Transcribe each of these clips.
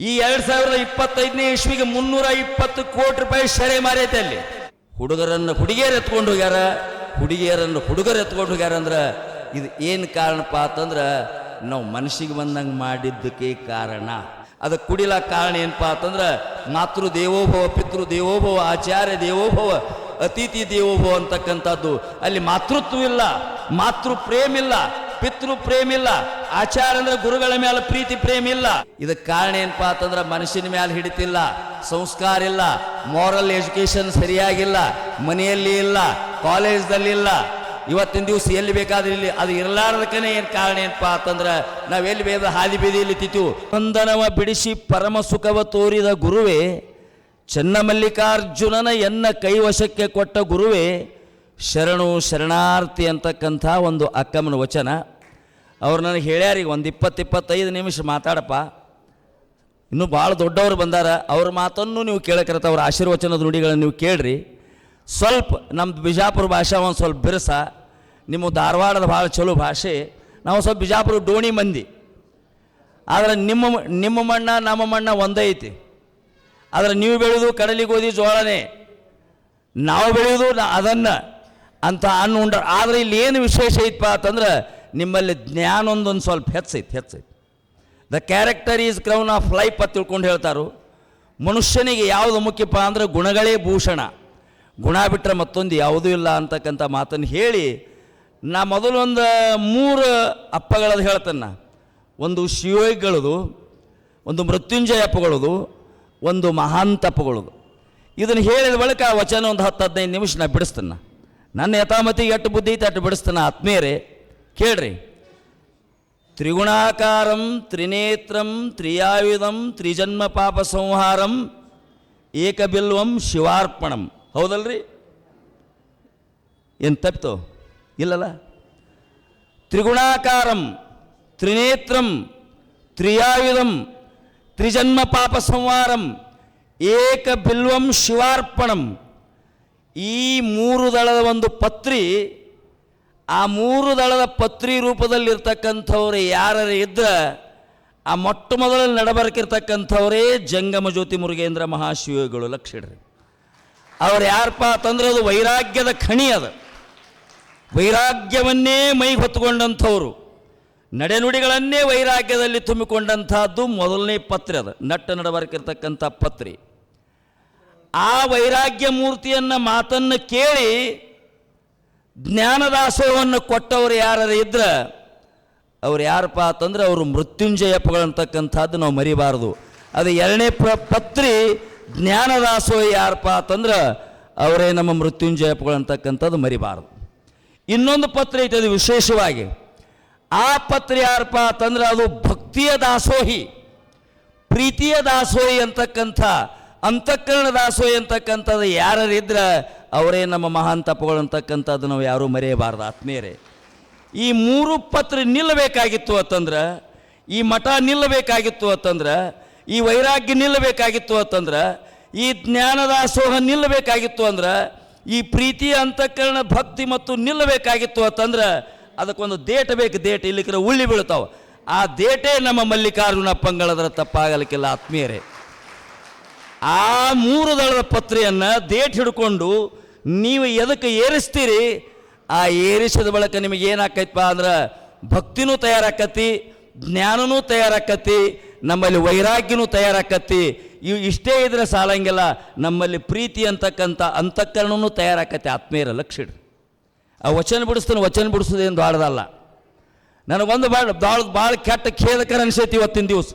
ಈ ಎರಡ್ ಸಾವಿರದ ಇಪ್ಪತ್ತೈದನೇ ಇಸ್ವಿಗೆ ಮುನ್ನೂರ ಇಪ್ಪತ್ತು ಕೋಟಿ ರೂಪಾಯಿ ಸೆರೆ ಮಾರೈತೆ ಅಲ್ಲಿ. ಹುಡುಗರನ್ನು ಹುಡುಗಿಯರು ಎತ್ಕೊಂಡು ಹೋಗ್ಯಾರ. ಹುಡುಗಿಯರನ್ನು ಹುಡುಗರು ಎತ್ಕೊಂಡು ಹೋಗ್ಯಾರ ಅಂದ್ರೆ ಇದು ಏನು ಕಾರಣಪ್ಪ ಅಂತಂದ್ರೆ ನಾವು ಮನಸ್ಸಿಗೆ ಬಂದಂಗೆ ಮಾಡಿದ್ದಕ್ಕೆ ಕಾರಣ. ಅದು ಕುಡಿಲ ಕಾರಣ ಏನಪ್ಪ ಅಂತಂದ್ರೆ ಮಾತೃ ದೇವೋಭವ, ಪಿತೃ ದೇವೋಭವ, ಆಚಾರ್ಯ ದೇವೋಭವ, ಅತಿಥಿ ದೇವೋಭವ ಅಂತಕ್ಕಂಥದ್ದು. ಅಲ್ಲಿ ಮಾತೃತ್ವ ಇಲ್ಲ, ಮಾತೃ ಪ್ರೇಮ ಇಲ್ಲ, ಪಿತೃ ಪ್ರೇಮ ಇಲ್ಲ ಆಚಾರ ಅಂದ್ರೆ ಗುರುಗಳ ಮೇಲೆ ಪ್ರೀತಿ, ಪ್ರೇಮ ಇಲ್ಲ. ಇದಕ್ಕೆ ಕಾರಣ ಏನಪ್ಪಾ ಅಂತಂದ್ರೆ ಮನುಷ್ಯನ ಮೇಲೆ ಹಿಡಿತಿಲ್ಲ, ಸಂಸ್ಕಾರ ಇಲ್ಲ ಮಾರಲ್ ಎಜುಕೇಶನ್ ಸರಿಯಾಗಿಲ್ಲ, ಮನೆಯಲ್ಲಿ ಇಲ್ಲ, ಕಾಲೇಜ್ದಲ್ಲಿ ಇಲ್ಲ. ಇವತ್ತಿನ ದಿವಸ ಎಲ್ಲಿ ಬೇಕಾದ್ರೆ ಇಲ್ಲಿ ಅದು ಇರಲಾರ್ದಕ್ಕನೇ ಏನು ಕಾರಣ ಏನಪ್ಪಾ ಅಂತಂದ್ರೆ ನಾವು ಎಲ್ಲಿ ಬೇದ ಹಾದಿ ಬೀದಿಯಲ್ಲಿ ತಿತ್ತು ಬಂಧನವ ಬಿಡಿಸಿ ಪರಮ ಸುಖವ ತೋರಿದ ಗುರುವೇ, ಚನ್ನಮಲ್ಲಿಕಾರ್ಜುನನ ಎನ್ನ ಕೈವಶಕ್ಕೆ ಕೊಟ್ಟ ಗುರುವೇ, ಶರಣು ಶರಣಾರ್ಥಿ ಅಂತಕ್ಕಂಥ ಒಂದು ಅಕ್ಕಮ್ಮನ ವಚನ. ಅವ್ರು ನನಗೆ ಹೇಳ್ಯಾರ, ಈಗ ಒಂದು ಇಪ್ಪತ್ತು ಇಪ್ಪತ್ತೈದು ನಿಮಿಷ ಮಾತಾಡಪ್ಪ. ಇನ್ನೂ ಭಾಳ ದೊಡ್ಡವರು ಬಂದಾರ. ಅವ್ರ ಮಾತನ್ನು ನೀವು ಕೇಳಕರತ್ತ ಅವ್ರ ಆಶೀರ್ವಚನದ ನುಡಿಗಳನ್ನು ನೀವು ಕೇಳ್ರಿ. ಸ್ವಲ್ಪ ನಮ್ಮ ಬಿಜಾಪುರ ಭಾಷೆ ಒಂದು ಸ್ವಲ್ಪ ಬಿರುಸ. ನಿಮ್ಮ ಧಾರವಾಡದ ಭಾಳ ಚಲೋ ಭಾಷೆ. ನಾವು ಸ್ವಲ್ಪ ಬಿಜಾಪುರ ಡೋಣಿ ಮಂದಿ. ಆದರೆ ನಿಮ್ಮ ನಿಮ್ಮ ಮಣ್ಣ, ನಮ್ಮ ಮಣ್ಣ ಒಂದೇ ಐತಿ. ಆದರೆ ನೀವು ಬೆಳೆದು ಕಡಲಿ ಗೋಧಿ ಜೋಳನೇ. ನಾವು ಬೆಳೆಯೋದು ಅದನ್ನ. ಅಂತ ಅನ್ನ ಉಂಡ್ರೆ ಆದರೆ ಇಲ್ಲಿ ಏನು ವಿಶೇಷ ಐತಪ್ಪ ಅಂತಂದ್ರೆ ನಿಮ್ಮಲ್ಲಿ ಜ್ಞಾನ ಒಂದೊಂದು ಸ್ವಲ್ಪ ಹೆಚ್ಚೈತಿ ಹೆಚ್ಚೈತಿ. The character is crown of life ಅಂತ ತಿಳ್ಕೊಂಡು ಹೇಳ್ತಾರು. ಮನುಷ್ಯನಿಗೆ ಯಾವುದು ಮುಖ್ಯಪ್ಪ ಅಂದ್ರೆ ಗುಣಗಳೇ ಭೂಷಣ. ಗುಣ ಬಿಟ್ಟರೆ ಮತ್ತೊಂದು ಯಾವುದೂ ಇಲ್ಲ ಅಂತಕ್ಕಂಥ ಮಾತನ್ನು ಹೇಳಿ, ನಾ ಮೊದಲೊಂದು ಮೂರು ಅಪ್ಪಗಳದ್ದು ಹೇಳ್ತೇನೆ. ಒಂದು ಶಿವಗಳದು ಒಂದು ಮೃತ್ಯುಂಜಯ ಅಪ್ಪಗಳದು, ಒಂದು ಮಹಾಂತ ಅಪ್ಪಗಳದು. ಇದನ್ನು ಹೇಳಿದ ಬಳಿಕ ವಚನ ಒಂದು ಹತ್ತು ಹದಿನೈದು ನಿಮಿಷ ನಾ ಬಿಡಿಸ್ತೇನೆ ನನ್ನ ಯಥಾಮತಿಗೆ ಎಟ್ಟು ಬುದ್ಧಿ ಐತೆ ಅಷ್ಟು ಬಿಡಿಸ್ತೇನೆ ಆತ್ಮೀಯರೇ. ಕೇಳ್ರಿ. ತ್ರಿಗುಣಾಕಾರಂ, ತ್ರಿನೇತ್ರಂ, ತ್ರಿಯಾಯುಧಂ, ತ್ರಿಜನ್ಮ ಪಾಪ ಸಂಹಾರಂ, ಏಕಬಿಲ್ವಂ ಶಿವಾರ್ಪಣಂ. ಹೌದಲ್ರಿ? ಏನು ತಪ್ಪಿತು? ಇಲ್ಲಲ್ಲ? ತ್ರಿಗುಣಾಕಾರಂ, ತ್ರಿನೇತ್ರಂ, ತ್ರಿಯಾಯುಧಂ, ತ್ರಿಜನ್ಮ ಪಾಪ ಸಂಹಾರಂ ಏಕ ಬಿಲ್ವಂ ಶಿವಾರ್ಪಣಂ. ಈ ಮೂರು ದಳದ ಒಂದು ಪತ್ರಿ ಆ ಮೂರು ದಳದ ಪತ್ರಿ ರೂಪದಲ್ಲಿರ್ತಕ್ಕಂಥವ್ರು ಯಾರು ಇದ್ರೆ, ಆ ಮೊಟ್ಟ ಮೊದಲಲ್ಲಿ ನಡಬರ್ಕಿರ್ತಕ್ಕಂಥವರೇ ಜಂಗಮ ಜ್ಯೋತಿ ಮುರುಗೇಂದ್ರ ಮಹಾಶಿವಗಳು. ಲಕ್ಷಿಡ್ರಿ ಅವ್ರು ಯಾರಪ್ಪ ಅಂತಂದ್ರೆ ಅದು ವೈರಾಗ್ಯದ ಖಣಿ ಅದು. ವೈರಾಗ್ಯವನ್ನೇ ಮೈ ಹೊತ್ಕೊಂಡಂಥವ್ರು. ನಡೆನುಡಿಗಳನ್ನೇ ವೈರಾಗ್ಯದಲ್ಲಿ ತುಂಬಿಕೊಂಡಂಥದ್ದು ಮೊದಲನೇ ಪತ್ರಿ ಅದು, ನಟ್ಟ ನಡಬರ್ಕಿರ್ತಕ್ಕಂಥ ಪತ್ರಿ. ಆ ವೈರಾಗ್ಯ ಮೂರ್ತಿಯನ್ನ ಮಾತನ್ನು ಕೇಳಿ ಜ್ಞಾನದಾಸೋಹವನ್ನು ಕೊಟ್ಟವರು ಯಾರು ಇದ್ರೆ ಅವ್ರು ಯಾರಪ್ಪ ಅಂತಂದ್ರೆ ಅವರು ಮೃತ್ಯುಂಜಯಪ್ಪಗಳಂತಕ್ಕಂಥದ್ದು ನಾವು ಮರಿಬಾರದು. ಅದು ಎರಡನೇ ಪ್ರ ಪತ್ರಿ ಜ್ಞಾನದಾಸೋಹ ಯಾರಪ್ಪ ಅಂತಂದ್ರೆ ಅವರೇ ನಮ್ಮ ಮೃತ್ಯುಂಜಯಪ್ಪಗಳಂತಕ್ಕಂಥದ್ದು ಮರಿಬಾರದು. ಇನ್ನೊಂದು ಪತ್ರ ಐತೆ, ಅದು ವಿಶೇಷವಾಗಿ. ಆ ಪತ್ರ ಯಾರಪ್ಪ ಅಂತಂದ್ರೆ ಅದು ಭಕ್ತಿಯ ದಾಸೋಹಿ, ಪ್ರೀತಿಯ ದಾಸೋಹಿ ಅಂತಕ್ಕಂಥ ಅಂತಃಕರಣ ದಾಸೋಹಿ ಅಂತಕ್ಕಂಥದ್ದು ಯಾರಿದ್ರೆ ಅವರೇ ನಮ್ಮ ಮಹಾನ್ ತಪ್ಪುಗಳು ಅಂತಕ್ಕಂಥದ್ದು ನಾವು ಯಾರೂ ಮರೆಯಬಾರ್ದು, ಆತ್ಮೀಯರೇ. ಈ ಮೂರು ಪತ್ರ ನಿಲ್ಲಬೇಕಾಗಿತ್ತು ಅಂತಂದ್ರೆ, ಈ ಮಠ ನಿಲ್ಲಬೇಕಾಗಿತ್ತು ಅಂತಂದ್ರೆ, ಈ ವೈರಾಗ್ಯ ನಿಲ್ಲಬೇಕಾಗಿತ್ತು ಅಂತಂದ್ರೆ, ಈ ಜ್ಞಾನದಾಸೋಹ ನಿಲ್ಲಬೇಕಾಗಿತ್ತು ಅಂದ್ರೆ, ಈ ಪ್ರೀತಿ ಅಂತಃಕರಣ ಭಕ್ತಿ ಮತ್ತು ನಿಲ್ಲಬೇಕಾಗಿತ್ತು ಅಂತಂದ್ರೆ, ಅದಕ್ಕೊಂದು ದೇಟ ಬೇಕು, ದೇಟ ಇಲ್ಲಿಕ್ರೆ ಉಳ್ಳಿ ಬೀಳ್ತಾವೆ. ಆ ದೇಟೇ ನಮ್ಮ ಮಲ್ಲಿಕಾರ್ಜುನ ಪಂಗಳದರ ತಪ್ಪಾಗಲಿಕ್ಕಿಲ್ಲ, ಆತ್ಮೀಯರೇ. ಆ ಮೂರು ದಳದ ಪತ್ರೆಯನ್ನು ದೇಟ್ ಹಿಡ್ಕೊಂಡು ನೀವು ಎದಕ್ಕೆ ಏರಿಸ್ತೀರಿ? ಆ ಏರಿಸಿದ ಬಳಿಕ ನಿಮಗೆ ಏನಾಕೈತಪ್ಪ ಅಂದ್ರೆ ಭಕ್ತಿನೂ ತಯಾರಾಕತಿ ಜ್ಞಾನನೂ ತಯಾರಾಕತಿ ನಮ್ಮಲ್ಲಿ ವೈರಾಗ್ಯನೂ ತಯಾರಾಕತಿ ಇವು ಇಷ್ಟೇ ಇದ್ರೆ ಸಾಲಂಗಿಲ್ಲ. ನಮ್ಮಲ್ಲಿ ಪ್ರೀತಿ ಅಂತಕ್ಕಂಥ ಅಂತಃಕರಣನೂ ತಯಾರಾಕತಿ ಆತ್ಮೀಯರ ಲಕ್ಷಿಡ್ರಿ ಆ ವಚನ ಬಿಡಿಸ್ತಾನೆ, ವಚನ ಬಿಡಿಸೋದೇನು ದೊಡ್ಡದಲ್ಲ. ನನಗೊಂದು ಭಾಳ ಭಾಳ ಭಾಳ ಕೆಟ್ಟ ಖೇದಕರ ಅನಿಸೈತಿ ಇವತ್ತಿನ ದಿವಸ.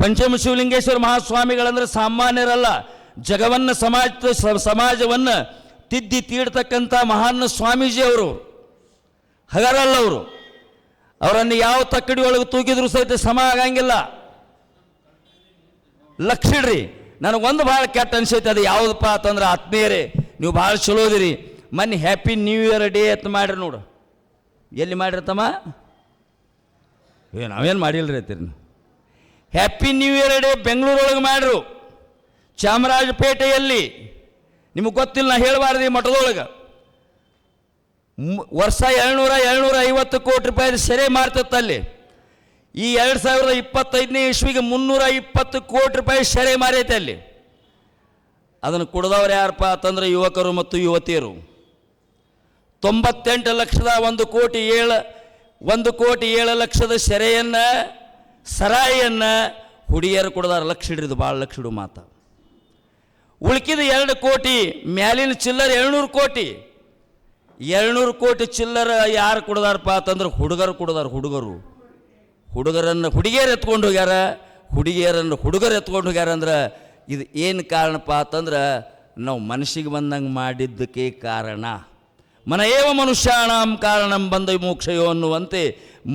ಪಂಚಮ ಶಿವಲಿಂಗೇಶ್ವರ ಮಹಾಸ್ವಾಮಿಗಳಂದ್ರೆ ಸಾಮಾನ್ಯರಲ್ಲ. ಜಗವನ್ನ ಸಮಾಜ, ಸಮಾಜವನ್ನು ತಿದ್ದಿ ತೀಡ್ತಕ್ಕಂಥ ಮಹಾನ್ ಸ್ವಾಮೀಜಿ ಅವರು. ಹಗರಲ್ಲ ಅವರು. ಅವರನ್ನು ಯಾವ ತಕ್ಕಡಿ ಒಳಗೆ ತೂಗಿದ್ರು ಸಹಿತ ಸಮ ಆಗಂಗಿಲ್ಲ. ಲಕ್ಷಿಡ್ರಿ ನನಗೊಂದು ಭಾಳ ಕೆಟ್ಟ ಅನಿಸೈತೆ, ಅದು ಯಾವುದಪ್ಪ ಅಂತಂದ್ರೆ ಆತ್ಮೀಯರೇ, ನೀವು ಭಾಳ ಚಲೋದಿರಿ ಮೊನ್ನೆ ಹ್ಯಾಪಿ ನ್ಯೂ ಇಯರ್ ಡೇ ಅಂತ ಮಾಡ್ರಿ ನೋಡು. ಎಲ್ಲಿ ಮಾಡಿರ್ತಮ್ಮ ಏ, ನಾವೇನು ಮಾಡಿಲ್ರಿ ನೀವು ಹ್ಯಾಪಿ ನ್ಯೂ ಇಯರ್ ಡೇ ಬೆಂಗಳೂರೊಳಗೆ ಮಾಡ್ರು. ಚಾಮರಾಜಪೇಟೆಯಲ್ಲಿ. ನಿಮಗೆ ಗೊತ್ತಿಲ್ಲ, ನಾ ಹೇಳಬಾರ್ದು ಈ ಮಠದೊಳಗೆ. ವರ್ಷ ಏಳ್ನೂರ ಏಳ್ನೂರ ಐವತ್ತು ಕೋಟಿ ರೂಪಾಯಿ ಸೆರೆ ಮಾರ್ತತ್ತಲ್ಲಿ. ಈ ಎರಡು ಸಾವಿರದ ಇಪ್ಪತ್ತೈದನೇ ಇಸ್ವಿಗೆ ಮುನ್ನೂರ ಇಪ್ಪತ್ತು ಕೋಟಿ ರೂಪಾಯಿ ಸೆರೆ ಮಾರೈತೆ ಅಲ್ಲಿ. ಅದನ್ನು ಕುಡ್ದವ್ರು ಯಾರಪ್ಪ ಅಂತಂದ್ರೆ ಯುವಕರು ಮತ್ತು ಯುವತಿಯರು. ತೊಂಬತ್ತೆಂಟು ಲಕ್ಷದ ಒಂದು ಕೋಟಿ ಏಳು, ಒಂದು ಕೋಟಿ ಏಳು ಲಕ್ಷದ ಸೆರೆಯನ್ನು ಸರಾಯಿಯನ್ನು ಹುಡುಗಿಯರು ಕೊಡದಾರ ಲಕ್ಷ ಹಿಡಿದು ಭಾಳ ಲಕ್ಷ ಹಿಡು ಮಾತ. ಉಳ್ಕಿದ ಎರಡು ಕೋಟಿ, ಮ್ಯಾಲಿನ ಚಿಲ್ಲರ್ ಏಳ್ನೂರು ಕೋಟಿ. ಏಳ್ನೂರು ಕೋಟಿ ಚಿಲ್ಲರ ಯಾರು ಕೊಡದಾರಪ್ಪ ಅಂತಂದ್ರೆ ಹುಡುಗರು ಕೊಡದಾರ ಹುಡುಗರು. ಹುಡುಗರನ್ನು ಹುಡುಗಿಯರು ಎತ್ಕೊಂಡು ಹೋಗ್ಯಾರ, ಹುಡುಗಿಯರನ್ನು ಹುಡುಗರು ಎತ್ಕೊಂಡು ಹೋಗ್ಯಾರ ಅಂದ್ರೆ ಇದು ಏನು ಕಾರಣಪ್ಪ ಅಂತಂದ್ರೆ ನಾವು ಮನಸ್ಸಿಗೆ ಬಂದಂಗೆ ಮಾಡಿದ್ದಕ್ಕೆ ಕಾರಣ. ಮನ ಏವ ಮನುಷ್ಯಾಣಂ ಕಾರಣಂ ಬಂದ ಮೋಕ್ಷಯೋ ಅನ್ನುವಂತೆ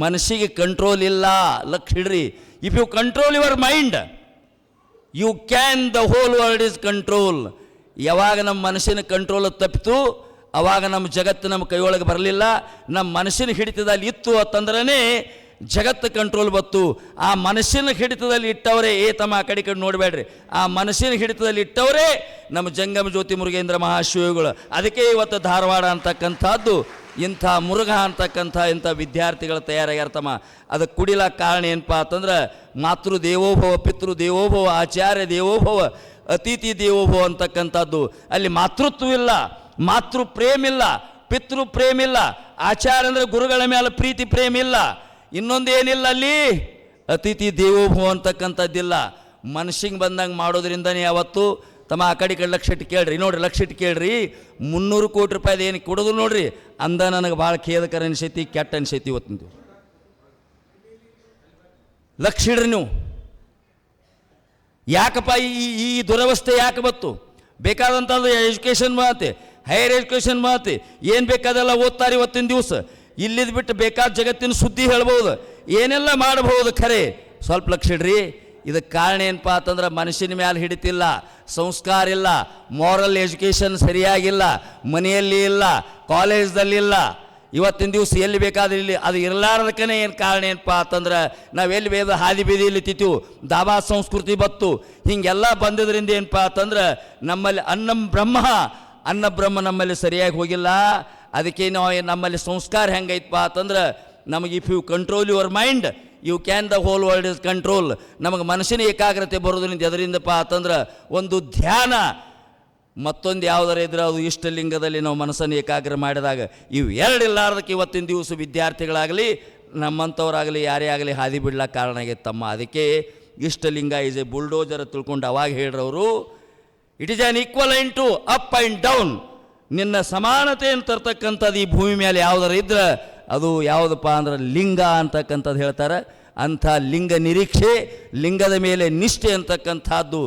ಮನಸ್ಸಿಗೆ ಕಂಟ್ರೋಲ್ ಇಲ್ಲ. ಲಕ್ಷ ಹಿಡ್ರಿ if you control your mind you can the whole world is control ಯಾವಾಗ ನಮ್ಮ ಮನಸ್ಸಿನ ಕಂಟ್ರೋಲ್ ತಪ್ಪಿತು, ಅವಾಗ ನಮ್ಮ ಜಗತ್ತು ನಮ್ಮ ಕೈಯೊಳಗೆ ಬರಲಿಲ್ಲ. ನಮ್ಮ ಮನಸ್ಸಿನ ಹಿಡಿತದಲ್ಲಿ ಇತ್ತು ಅಂತಂದ್ರೇ ಜಗತ್ತು ಕಂಟ್ರೋಲ್ ಬತ್ತು. ಆ ಮನಸ್ಸಿನ ಹಿಡಿತದಲ್ಲಿ ಇಟ್ಟವರೇ, ಏ ತಮ್ಮ ಆ ಕಡೆ ಕಡೆ ನೋಡಬೇಡ್ರಿ. ಆ ಮನಸ್ಸಿನ ಹಿಡಿತದಲ್ಲಿ ಇಟ್ಟವರೇ ನಮ್ಮ ಜಂಗಮ ಜ್ಯೋತಿ ಮುರುಗೇಂದ್ರ ಮಹಾಶಿವಗಳು ಅದಕ್ಕೆ ಇವತ್ತು ಧಾರವಾಡ ಅಂತಕ್ಕಂಥದ್ದು, ಇಂಥ ಮುರುಘ ಅಂತಕ್ಕಂಥ ಇಂಥ ವಿದ್ಯಾರ್ಥಿಗಳು ತಯಾರಾಗ್ಯಾರ ಅದಕ್ಕೆ ಕುಡಿಲಾಕ ಕಾರಣ ಏನಪ್ಪ ಅಂತಂದ್ರೆ, ಮಾತೃ ದೇವೋಭವ, ಪಿತೃ ದೇವೋಭವ, ಆಚಾರ್ಯ ದೇವೋಭವ, ಅತಿಥಿ ದೇವೋಭವ ಅಂತಕ್ಕಂಥದ್ದು. ಅಲ್ಲಿ ಮಾತೃತ್ವವಿಲ್ಲ ಮಾತೃ ಪ್ರೇಮಿಲ್ಲ ಪಿತೃ ಪ್ರೇಮಿಲ್ಲ ಆಚಾರ ಅಂದರೆ ಗುರುಗಳ ಮೇಲೆ ಪ್ರೀತಿ ಪ್ರೇಮ ಇಲ್ಲ ಇನ್ನೊಂದು ಏನಿಲ್ಲ ಅಲ್ಲಿ ಅತಿಥಿ ದೇವೋಭವ ಅಂತಕ್ಕಂಥದ್ದಿಲ್ಲ. ಮನುಷ್ಯಂಗೆ ಬಂದಂಗೆ ಮಾಡೋದ್ರಿಂದನೇ ಯಾವತ್ತು? ತಮ್ಮ ಆ ಕಡೆ ಕಡೆ ಲಕ್ಷ ಇಟ್ಟು ಕೇಳ್ರಿ. ನೋಡ್ರಿ, ಲಕ್ಷ ಇಟ್ಟು ಕೇಳ್ರಿ. ಮುನ್ನೂರು ಕೋಟಿ ರೂಪಾಯಿದು ಏನು ಕೊಡೋದು ನೋಡ್ರಿ. ಅಂದ ನನಗೆ ಭಾಳ ಖೇದಕರ ಅನಿಸೈತಿ, ಕೆಟ್ಟ ಅನಿಸೈತಿ ಇವತ್ತಿನ ದಿವಸ. ಲಕ್ಷ ಇಡ್ರಿ ನೀವು. ಯಾಕಪ್ಪ ಈ ಈ ದುರವಸ್ಥೆ ಯಾಕೆ ಬತ್ತು ಬೇಕಾದಂಥದ್ದು ಎಜುಕೇಷನ್ ಮಾತೆ, ಹೈಯರ್ ಎಜುಕೇಷನ್ ಮಾತೆ, ಏನು ಬೇಕಾದೆಲ್ಲ ಓದ್ತಾರೆ ಇವತ್ತಿನ ದಿವಸ? ಇಲ್ಲಿದ್ ಬಿಟ್ಟು ಬೇಕಾದ ಜಗತ್ತಿನ ಸುದ್ದಿ ಹೇಳ್ಬೋದು. ಏನೆಲ್ಲ ಮಾಡಬಹುದು? ಖರೆ, ಸ್ವಲ್ಪ ಲಕ್ಷ ಇಡ್ರಿ. ಇದಕ್ಕೆ ಕಾರಣ ಏನಪ್ಪ ಅಂತಂದ್ರೆ ಮನುಷ್ಯನ ಮ್ಯಾಲೆ ಹಿಡಿತಿಲ್ಲ, ಸಂಸ್ಕಾರ ಇಲ್ಲ ಮಾರಲ್ ಎಜುಕೇಷನ್ ಸರಿಯಾಗಿಲ್ಲ, ಮನೆಯಲ್ಲಿ ಇಲ್ಲ, ಕಾಲೇಜ್ದಲ್ಲಿ ಇಲ್ಲ. ಇವತ್ತಿನ ದಿವಸ ಎಲ್ಲಿ ಬೇಕಾದ್ರೆ ಇಲ್ಲಿ ಅದು ಇರಲಾರ್ದಕ್ಕೇ ಏನು ಕಾರಣ ಏನಪ್ಪ ಅಂತಂದ್ರೆ ನಾವು ಎಲ್ಲಿ ಬೇದ ಹಾದಿ ಬೀದಿಯಲ್ಲಿ ತಿತ್ತು ದಾಬಾ ಸಂಸ್ಕೃತಿ ಬತ್ತು. ಹೀಗೆಲ್ಲ ಬಂದಿದ್ರಿಂದ ಏನಪ್ಪ ಅಂತಂದ್ರೆ ನಮ್ಮಲ್ಲಿ ಅನ್ನಂ ಬ್ರಹ್ಮ ಅನ್ನ ಬ್ರಹ್ಮ ನಮ್ಮಲ್ಲಿ ಸರಿಯಾಗಿ ಹೋಗಿಲ್ಲ. ಅದಕ್ಕೆ ನಾವು ನಮ್ಮಲ್ಲಿ ಸಂಸ್ಕಾರ ಹೆಂಗೈತಪ್ಪ ಅಂತಂದ್ರೆ ನಮಗೆ if you control your mind you can the whole world is control ನಮಗೆ ಮನಸ್ಸಿನ ಏಕಾಗ್ರತೆ ಬರೋದ್ರಿಂದ ಎದರಿಂದಪ್ಪ ಅಂತಂದ್ರೆ ಒಂದು ಧ್ಯಾನ, ಮತ್ತೊಂದು ಯಾವುದರ ಇದ್ರೆ ಅದು ಇಷ್ಟ ಲಿಂಗದಲ್ಲಿ ನಾವು ಮನಸ್ಸನ್ನು ಏಕಾಗ್ರ ಮಾಡಿದಾಗ, ಇವು ಎರಡು ಇಲ್ಲಾರ್ದಕ್ಕೆ ಇವತ್ತಿನ ದಿವಸ ವಿದ್ಯಾರ್ಥಿಗಳಾಗಲಿ, ನಮ್ಮಂಥವ್ರಾಗಲಿ, ಯಾರೇ ಆಗಲಿ ಹಾದಿ ಬಿಡ್ಲಕ್ಕೆ ಕಾರಣ ಆಗೈತೆ ತಮ್ಮ ಅದಕ್ಕೆ ಇಷ್ಟಲಿಂಗ ಇಸ್ ಎ ಬುಲ್ಡೋಜರ್ ತಿಳ್ಕೊಂಡು ಅವಾಗ ಹೇಳ್ರವರು it is an equal to up and down ನಿನ್ನ ಸಮಾನತೆಯನ್ನು ತರ್ತಕ್ಕಂಥದ್ದು ಈ ಭೂಮಿ ಮೇಲೆ ಯಾವುದಾರು ಇದ್ರೆ ಅದು ಯಾವುದಪ್ಪ ಅಂದ್ರೆ ಲಿಂಗ ಅಂತಕ್ಕಂಥದ್ದು ಹೇಳ್ತಾರೆ. ಅಂಥ ಲಿಂಗ ನಿರೀಕ್ಷೆ, ಲಿಂಗದ ಮೇಲೆ ನಿಷ್ಠೆ ಅಂತಕ್ಕಂಥದ್ದು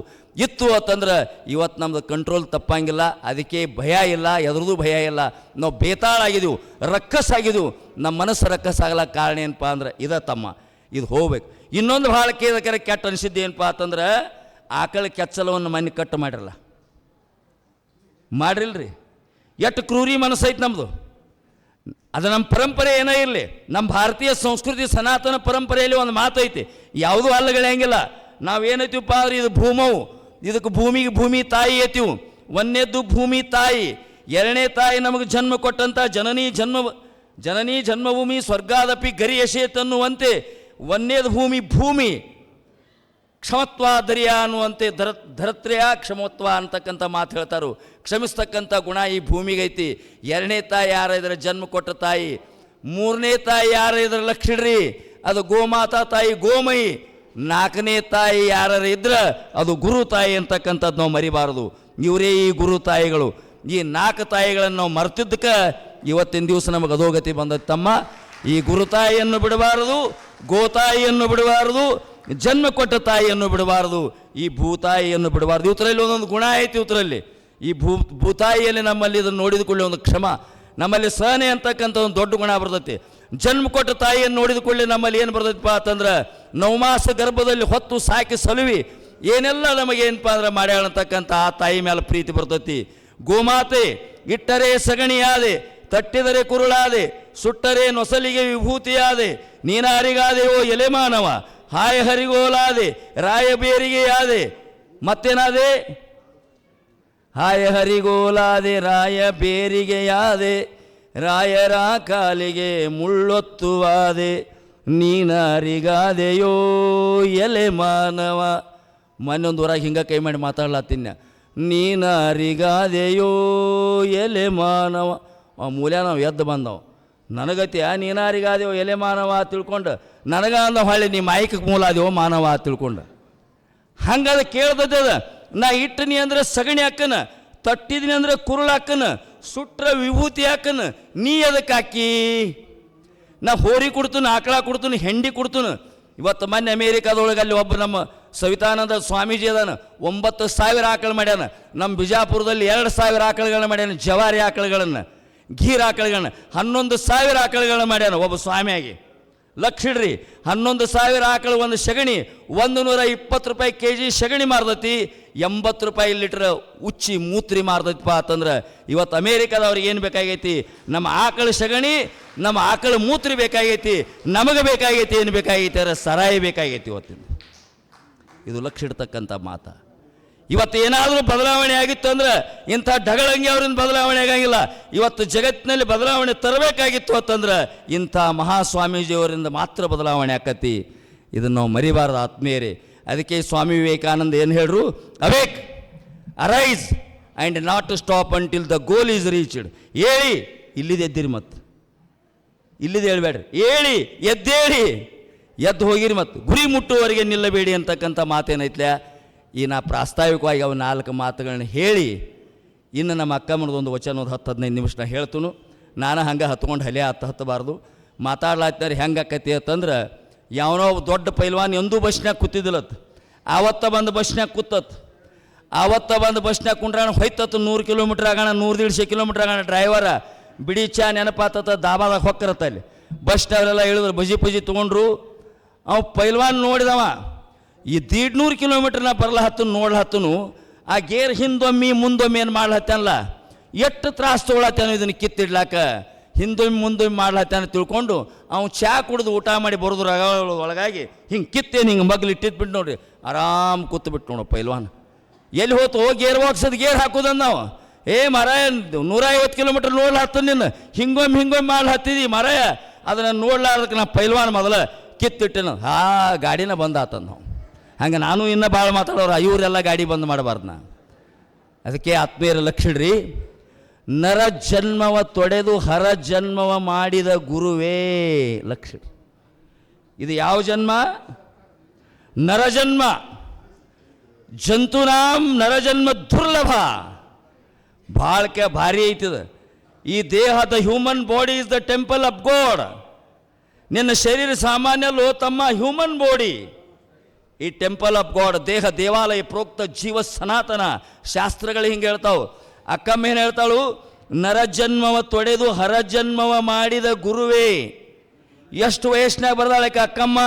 ಇತ್ತು ಅಂತಂದ್ರೆ ಇವತ್ತು ನಮ್ದು ಕಂಟ್ರೋಲ್ ತಪ್ಪಂಗಿಲ್ಲ, ಅದಕ್ಕೆ ಭಯ ಇಲ್ಲ ಎದ್ರದ್ದು ಭಯ ಇಲ್ಲ. ನಾವು ಬೇತಾಳಾಗಿದ್ದೀವಿ ರಕ್ಕಸ್ ಆಗಿದ್ದೀವಿ ನಮ್ಮ ಮನಸ್ಸು ರಕ್ಕಸ ಆಗ್ಲಕ್ಕೆ ಕಾರಣ ಏನಪ್ಪ ಅಂದ್ರೆ ಇದ ತಮ್ಮ, ಇದು ಹೋಗ್ಬೇಕು. ಇನ್ನೊಂದು ಭಾಳ ಕೇಳಕರೆ ಕೆಟ್ಟ ಅನಿಸಿದ್ದು ಏನಪ್ಪ ಅಂತಂದ್ರೆ ಆಕಳ ಕೆಚ್ಚಲವನ್ನು ಮನೆ ಕಟ್ಟು ಮಾಡಿರಲ್ಲ. ಮಾಡ್ರಿಲ್ರಿ. ಎಷ್ಟು ಕ್ರೂರಿ ಮನಸ್ಸೈತೆ ನಮ್ಮದು ಅದು ನಮ್ಮ ಪರಂಪರೆ ಏನೇ ಇರಲಿ ನಮ್ಮ ಭಾರತೀಯ ಸಂಸ್ಕೃತಿ ಸನಾತನ ಪರಂಪರೆಯಲ್ಲಿ ಒಂದು ಮಾತೈತಿ, ಯಾವುದೂ ಅಲ್ಲಗಳಂಗಿಲ್ಲ ನಾವೇನೈತಿವಪ್ಪ ಅಂದ್ರೆ ಇದು ಭೂಮವು, ಇದಕ್ಕೆ ಭೂಮಿಗೆ ಭೂಮಿ ತಾಯಿ ಐತಿವು ಒಂದನೇದ್ದು ಭೂಮಿ ತಾಯಿ, ಎರಡನೇ ತಾಯಿ ನಮಗೆ ಜನ್ಮ ಕೊಟ್ಟಂಥ ಜನನಿ ಜನ್ಮ, ಜನನಿ ಜನ್ಮಭೂಮಿ ಸ್ವರ್ಗಾದಪಿ ಗರಿ ತನ್ನುವಂತೆ ಒಂದೇದು ಭೂಮಿ ಭೂಮಿ ಕ್ಷಮತ್ವ ದರಿಯ ಅನ್ನುವಂತೆ ಧರ, ಧರತ್ರೆಯ ಕ್ಷಮತ್ವ ಅಂತಕ್ಕಂಥ ಮಾತು ಹೇಳ್ತಾರು. ಕ್ಷಮಿಸ್ತಕ್ಕಂಥ ಗುಣ ಈ ಭೂಮಿಗೈತಿ. ಎರಡನೇ ತಾಯಿ ಯಾರ ಇದರ ಜನ್ಮ ಕೊಟ್ಟ ತಾಯಿ. ಮೂರನೇ ತಾಯಿ ಯಾರ ಇದ್ರೆ ಲಕ್ಷಿಡ್ರಿ ಅದು ಗೋಮಾತಾ ತಾಯಿ, ಗೋಮಯಿ. ನಾಲ್ಕನೇ ತಾಯಿ ಯಾರು ಇದ್ರೆ ಅದು ಗುರು ತಾಯಿ ಅಂತಕ್ಕಂಥದ್ದು ನಾವು ಮರಿಬಾರದು. ಇವರೇ ಈ ಗುರು ತಾಯಿಗಳು. ಈ ನಾಲ್ಕು ತಾಯಿಗಳನ್ನು ನಾವು ಮರ್ತಿದ್ದಕ್ಕೆ ಇವತ್ತಿನ ದಿವಸ ನಮಗೆ ಅಧೋಗತಿ ಬಂದದ್ದು ತಮ್ಮ. ಈ ಗುರುತಾಯಿಯನ್ನು ಬಿಡಬಾರದು ಗೋತಾಯಿಯನ್ನು ಬಿಡಬಾರದು ಜನ್ಮ ಕೊಟ್ಟ ತಾಯಿಯನ್ನು ಬಿಡಬಾರದು, ಈ ಭೂತಾಯಿಯನ್ನು ಬಿಡಬಾರದು. ಇವತ್ತರಲ್ಲಿ ಒಂದೊಂದು ಗುಣ ಐತಿ ಇವತ್ತರಲ್ಲಿ ಈ ಭೂ ಭೂತಾಯಿಯಲ್ಲಿ ನಮ್ಮಲ್ಲಿ ಇದನ್ನು ನೋಡಿದುಕೊಳ್ಳಿ ಒಂದು ಕ್ಷಮ. ನಮ್ಮಲ್ಲಿ ಸಹನೆ ಅಂತಕ್ಕಂಥ ಒಂದು ದೊಡ್ಡ ಗುಣ ಬರ್ತೈತಿ ಜನ್ಮ ಕೊಟ್ಟ ತಾಯಿಯನ್ನು ನೋಡಿದ ನಮ್ಮಲ್ಲಿ ಏನು ಬರ್ತೈತಪ್ಪ ಅಂತಂದ್ರೆ, ನವಮಾಸ ಗರ್ಭದಲ್ಲಿ ಹೊತ್ತು ಸಾಕಿ ಸಲುವಿ. ಏನೆಲ್ಲ ನಮಗೆ ಏನಪ್ಪ ಅಂದ್ರೆ ಮಾಡ್ಯಾಳಂತಕ್ಕಂಥ ಆ ತಾಯಿ ಮೇಲೆ ಪ್ರೀತಿ ಬರ್ತೈತಿ. ಗೋಮಾತೆ, ಇಟ್ಟರೆ ಸಗಣಿಯಾದೆ, ತಟ್ಟಿದರೆ ಕುರುಳಾದೆ, ಸುಟ್ಟರೆ ನೊಸಲಿಗೆ ವಿಭೂತಿಯಾದೆ, ನೀನಾರಿಗಾದೆಯೋ ಎಲೆ ಮಾನವ ಹಾಯ ಹರಿಗೋಲಾದೆ, ರಾಯ ಬೇರಿಗೆ ಯಾದೆ ಮತ್ತೇನಾದೆ? ಹಾಯ ಹರಿಗೋಲಾದೆ, ರಾಯ ಬೇರಿಗೆ ಬೇರಿಗೆಯಾದೆ, ರಾಯರ ಕಾಲಿಗೆ ಮುಳ್ಳೊತ್ತುವಾದೆ, ನೀನಾರಿಗಾದೆಯೋ ಎಲೆ ಮಾನವ. ಮನೊಂದು ಊರಾಗ ಹಿಂಗೆ ಕೈ ಮಾಡಿ ಮಾತಾಡ್ಲತ್ತಿನ ನೀನಾರಿಗಾದೆಯೋ ಎಲೆ ಮಾನವ. ಆ ಮೂಲ ನಾವು ಎದ್ದು ಬಂದವು. ನನಗತಿಯ ನೀನಾರಿಗಾದೆಯೋ ಎಲೆ ಮಾನವ ತಿಳ್ಕೊಂಡು, ನನಗ ಅಂದ ಹೊಳ್ಳಿ ನೀ ಮಾಯಿಕಕ್ಕೆ ಮೂಲ ಅದೇವೋ ಮಾನವ ತಿಳ್ಕೊಂಡು. ಹಂಗದ ಕೇಳ್ದದ ನಾ ಇಟ್ಟನಿ ಅಂದ್ರೆ ಸಗಣಿ ಹಾಕನ, ತಟ್ಟಿದೀನಿ ಅಂದ್ರೆ ಕುರುಳು ಹಾಕನ, ಸುಟ್ರ ವಿಭೂತಿ ಹಾಕನ, ನೀ ಅದಕ್ಕೆ ಹಾಕಿ? ನಾ ಹೋರಿ ಕೊಡ್ತೀನಿ, ಆಕಳ ಕೊಡ್ತೀನಿ, ಹೆಂಡಿ ಕೊಡ್ತೀನಿ. ಇವತ್ತು ಮೊನ್ನೆ ಅಮೇರಿಕಾದೊಳಗೆ ಅಲ್ಲಿ ಒಬ್ಬ ನಮ್ಮ ಸವಿತಾನಂದ ಸ್ವಾಮೀಜಿ ಅದಾನ, ಒಂಬತ್ತು ಸಾವಿರ ಆಕಳು ಮಾಡ್ಯಾನ. ನಮ್ಮ ಬಿಜಾಪುರದಲ್ಲಿ ಎರಡು ಸಾವಿರ ಆಕಳುಗಳನ್ನ ಮಾಡ್ಯಾನ, ಜವಾರಿ ಆಕಳುಗಳನ್ನು ಗೀರ್ ಆಕಳುಗಳನ್ನ, ಹನ್ನೊಂದು ಸಾವಿರ ಆಕಳುಗಳನ್ನ ಮಾಡ್ಯಾನ ಒಬ್ಬ ಸ್ವಾಮಿಯಾಗಿ. ಲಕ್ಷ ಇಡ್ರಿ, ಹನ್ನೊಂದು ಸಾವಿರ ಆಕಳು ಒಂದು ಸಗಣಿ, ಒಂದು ನೂರ ಇಪ್ಪತ್ತು ರೂಪಾಯಿ ಕೆ ಜಿ ಸಗಣಿ ಮಾರ್ದತಿ, ಎಂಬತ್ತು ರೂಪಾಯಿ ಲೀಟ್ರ್ ಉಚ್ಚಿ ಮೂತ್ರಿ ಮಾರ್ದೈತಪ್ಪ ಅಂತಂದ್ರೆ ಇವತ್ತು ಅಮೇರಿಕಾದವ್ರಿಗೆ ಏನು ಬೇಕಾಗೈತಿ? ನಮ್ಮ ಆಕಳು ಸಗಣಿ, ನಮ್ಮ ಆಕಳು ಮೂತ್ರಿ ಬೇಕಾಗೈತಿ, ನಮಗೆ ಬೇಕಾಗೈತಿ, ಏನು ಬೇಕಾಗೈತಿ, ಅಂದರೆ ಸರಾಯಿ ಬೇಕಾಗೈತಿ ಇವತ್ತಿನ ಇದು ಲಕ್ಷ ಇಡ್ತಕ್ಕಂಥ ಮಾತ. ಇವತ್ತು ಏನಾದರೂ ಬದಲಾವಣೆ ಆಗಿತ್ತು ಅಂದರೆ ಇಂಥ ಢಗಳಂಗಿ ಅವರಿಂದ ಬದಲಾವಣೆ ಆಗಂಗಿಲ್ಲ. ಇವತ್ತು ಜಗತ್ತಿನಲ್ಲಿ ಬದಲಾವಣೆ ತರಬೇಕಾಗಿತ್ತು ಅಂತಂದ್ರೆ ಇಂಥ ಮಹಾಸ್ವಾಮೀಜಿಯವರಿಂದ ಮಾತ್ರ ಬದಲಾವಣೆ ಆಕತಿ. ಇದನ್ನು ನಾವು ಮರಿಬಾರ್ದು ಆತ್ಮೀಯರೇ. ಅದಕ್ಕೆ ಸ್ವಾಮಿ ವಿವೇಕಾನಂದ ಏನು ಹೇಳ್ರು? Awake arise and not to stop until the goal is reached. ಹೇಳಿ ಇಲ್ಲಿದೆ ಎದ್ದಿರಿ ಮತ್ತು ಇಲ್ಲಿದೆ ಹೇಳ್ಬೇಡ್ರಿ. ಹೇಳಿ ಎದ್ದೇಳಿ, ಎದ್ದು ಹೋಗಿರಿ ಮತ್ತು ಗುರಿ ಮುಟ್ಟುವವರೆಗೆ ನಿಲ್ಲಬೇಡಿ ಅಂತಕ್ಕಂಥ ಮಾತೇನೈತ್ಲೆ? ಈ ನಾ ಪ್ರಾಸ್ತಾವಿಕವಾಗಿ ಅವು ನಾಲ್ಕು ಮಾತುಗಳನ್ನ ಹೇಳಿ, ಇನ್ನು ನಮ್ಮ ಅಕ್ಕ ಒಂದು ವಚನ ಒಂದು ಹತ್ತು ಹದಿನೈದು ನಿಮಿಷ ನಾ ಹೇಳ್ತನು. ನಾನು ಹಂಗೆ ಹತ್ಕೊಂಡು ಹಲೆ ಹತ್ತು ಹತ್ತಬಾರ್ದು. ಮಾತಾಡ್ಲಾತ್ತಾರೆ ಹೆಂಗೆ ಆಕತಿ ಅಂತಂದ್ರೆ, ಯಾವನೋ ದೊಡ್ಡ ಪೈಲ್ವಾನ್ ಎಂದೂ ಬಸ್ನ್ಯಾಗ ಕೂತಿದ್ದಿಲ್ಲತ್. ಆವತ್ತ ಬಂದು ಬಸ್ನ್ಯಾಗ ಕೂತತ್. ಆವತ್ತ ಬಂದು ಬಸ್ನ್ಯಾಗ ಕುಂಡ್ರಾಣ ಹೊಯ್ತತ್ತು ನೂರು ಕಿಲೋಮೀಟ್ರ್ ಆಗೋಣ, ನೂರು ದೀಡ್ಶೆ ಕಿಲೋಮೀಟ್ರ್ ಆಗೋಣ ಡ್ರೈವರ ಬಿಡಿ ಚಾ ನೆನಪಾತತ್ತ ದಾಬಾದಾಗ ಹೊಕ್ಕರತ್ತ ಅಲ್ಲಿ. ಇಳಿದ್ರು ಬಜಿ ಪಜಿ ತೊಗೊಂಡ್ರು. ಅವ ಪೈಲ್ವಾನ್ ನೋಡಿದವ. ಈ ದೀಡ್ನೂರು ಕಿಲೋಮೀಟ್ರ್ ನಾ ಬರಲ ಹತ್ತು ನೋಡ್ಲ ಹತ್ತನು ಆ ಗೇರ್ ಹಿಂದೊಮ್ಮೆ, ಮುಂದೊಮ್ಮೆ ಏನು ಮಾಡ್ಲತ್ತೆನಲ್ಲ? ಎಷ್ಟು ತ್ರಾಸ ತೊಗೊಳತ್ತೇನೋ ಇದನ್ನು ಕಿತ್ತಿಡ್ಲಾಕ? ಹಿಂದೊಮ್ಮೆ, ಮುಂದೊಮ್ಮೆ ಮಾಡ್ಲತ್ತಾನ ತಿಳ್ಕೊಂಡು ಅವ್ನು ಚಾ ಕುಡಿದು ಊಟ ಮಾಡಿ ಬರೋದ್ರ ಒಳಗಾಗಿ ಹಿಂಗೆ ಕಿತ್ತೇನು, ಹಿಂಗೆ ಮಗ್ಲು ಇಟ್ಟಿದ್ಬಿಟ್ಟು ನೋಡ್ರಿ. ಆರಾಮ್ ಕೂತ್ಬಿಟ್ಟು ನೋಡು ಪೈಲ್ವಾನ್. ಎಲ್ಲಿ ಹೋತು? ಗೇರ್ ಬಾಕ್ಸದ ಗೇರ್ ಹಾಕೋದಂದ ನಾವು. ಏ, ಮರಾಯ ನೂರ ಐವತ್ತು ಕಿಲೋಮೀಟ್ರ್ ನೋಡ್ಲ ಹತ್ತ ನಿನ್ನ. ಹಿಂಗೊಮ್ಮೆ ಹಿಂಗೊಮ್ಮೆ ಮಾಡಿ ಹತ್ತಿದಿ ಮರಾಯ. ಅದನ್ನು ನೋಡ್ಲಾರ್ದಕ್ಕೆ ನಾ ಪೈಲ್ವಾನ್ ಮೊದಲ ಕಿತ್ತಿಟ್ಟೆನ. ಹಾ ಗಾಡಿನ ಬಂದ್ ಆತಂದ ನಾವು. ಹಂಗೆ ನಾನು ಇನ್ನೂ ಭಾಳ ಮಾತಾಡೋರು ಇವರೆಲ್ಲ ಗಾಡಿ ಬಂದ್ ಮಾಡಬಾರ್ದು ನಾ ಅದಕ್ಕೆ ಆತ್ಮೀಯರ ಲಕ್ಷಣ್ರಿ, ನರ ಜನ್ಮವ ತೊಡೆದು ಹರ ಜನ್ಮವ ಮಾಡಿದ ಗುರುವೇ ಲಕ್ಷಣ. ಇದು ಯಾವ ಜನ್ಮ? ನರಜನ್ಮ ಜಂತುನಾಂ ನರಜನ್ಮ ದುರ್ಲಭ. ಭಾಳಕ್ಕೆ ಭಾರಿ ಐತಿದ. ಈ ದೇಹದ human body is the temple of God ನಿನ್ನ ಶರೀರ ಸಾಮಾನ್ಯಲ್ಲೂ ತಮ್ಮ ಹ್ಯೂಮನ್ ಬಾಡಿ ಈ ಟೆಂಪಲ್ ಆಫ್ ಗಾಡ್ ದೇಹ ದೇವಾಲಯ, ಪ್ರೋಕ್ತ ಜೀವ ಸನಾತನ ಶಾಸ್ತ್ರಗಳು ಹಿಂಗೆ ಹೇಳ್ತಾವು. ಅಕ್ಕಮ್ಮ ಏನು ಹೇಳ್ತಾಳು? ನರಜನ್ಮವ ತೊಡೆದು ಹರಜನ್ಮವ ಮಾಡಿದ ಗುರುವೇ. ಎಷ್ಟು ವಯಸ್ಸಿನಾಗ ಬರ್ದಾಳಕ್ಕೆ ಅಕ್ಕಮ್ಮ?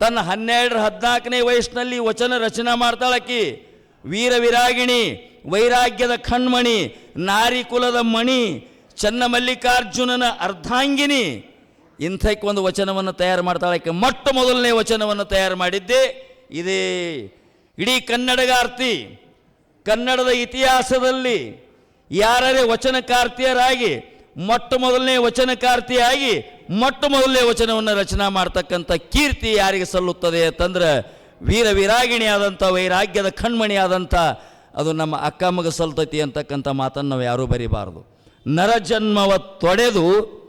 ತನ್ನ ಹನ್ನೆರಡರ ಹದಿನಾಲ್ಕನೇ ವಯಸ್ಸಿನಲ್ಲಿ ವಚನ ರಚನೆ ಮಾಡ್ತಾಳಕ್ಕಿ ವೀರ ವಿರಾಗಿಣಿ, ವೈರಾಗ್ಯದ ಕಣ್ಮಣಿ, ನಾರಿ ಕುಲದ ಮಣಿ, ಚನ್ನಮಲ್ಲಿಕಾರ್ಜುನನ ಅರ್ಧಾಂಗಿನಿ ಇಂಥಕ್ಕೊಂದು ವಚನವನ್ನು ತಯಾರು ಮಾಡ್ತಾಳಕ್ಕೆ ಮೊಟ್ಟ ಮೊದಲನೇ ವಚನವನ್ನು ತಯಾರು ಮಾಡಿದ್ದೆ. ಇದೇ ಇಡೀ ಕನ್ನಡಗಾರ್ತಿ, ಕನ್ನಡದ ಇತಿಹಾಸದಲ್ಲಿ ಯಾರೇ ವಚನಕಾರ್ತಿಯರಾಗಿ, ಮೊಟ್ಟ ಮೊದಲನೇ ವಚನಕಾರ್ತಿಯಾಗಿ, ಮೊಟ್ಟ ಮೊದಲನೇ ವಚನವನ್ನು ರಚನಾ ಮಾಡ್ತಕ್ಕಂಥ ಕೀರ್ತಿ ಯಾರಿಗೆ ಸಲ್ಲುತ್ತದೆ ಅಂತಂದ್ರೆ ವೀರ ವಿರಾಗಿಣಿ ಆದಂಥ ವೈರಾಗ್ಯದ ಕಣ್ಮಣಿಯಾದಂಥ, ಅದು ನಮ್ಮ ಅಕ್ಕಮ್ಮಗ ಸಲ್ತತಿ ಅಂತಕ್ಕಂಥ ಮಾತನ್ನು ನಾವು ಯಾರೂ ಬರಿಬಾರದು. ನರಜನ್ಮವ ತೊಡೆದು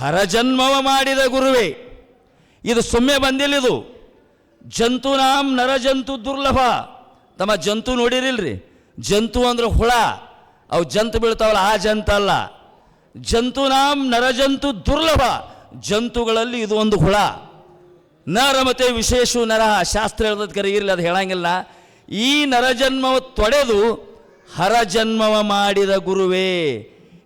ಹರಜನ್ಮವ ಮಾಡಿದ ಗುರುವೇ, ಇದು ಸುಮ್ಮನೆ ಬಂದಿಲ್ಲ ಇದು ನಾಮ್ ನರಜಂತು ದುರ್ಲಭ. ತಮ್ಮ ಜಂತು ನೋಡಿರಿಲ್ರಿ? ಜಂತು ಅಂದ್ರೆ ಹುಳ. ಅವು ಜಂತು ಬೀಳ್ತಾವಲ್ಲ, ಆ ಜಂತ ಅಲ್ಲ. ಜಂತು ನಾಮ್ ನರಜಂತು ದುರ್ಲಭ. ಜಂತುಗಳಲ್ಲಿ ಇದು ಒಂದು ಹುಳ. ನರ ನರಮತೆ ವಿಶೇಷ ನರ. ಶಾಸ್ತ್ರ ಹೇಳೋದಕ್ಕೆ ಇರಲಿ, ಅದು ಹೇಳಂಗಿಲ್ಲ. ಈ ನರಜನ್ಮವ ತೊಡೆದು ಹರಜನ್ಮವ ಮಾಡಿದ ಗುರುವೇ.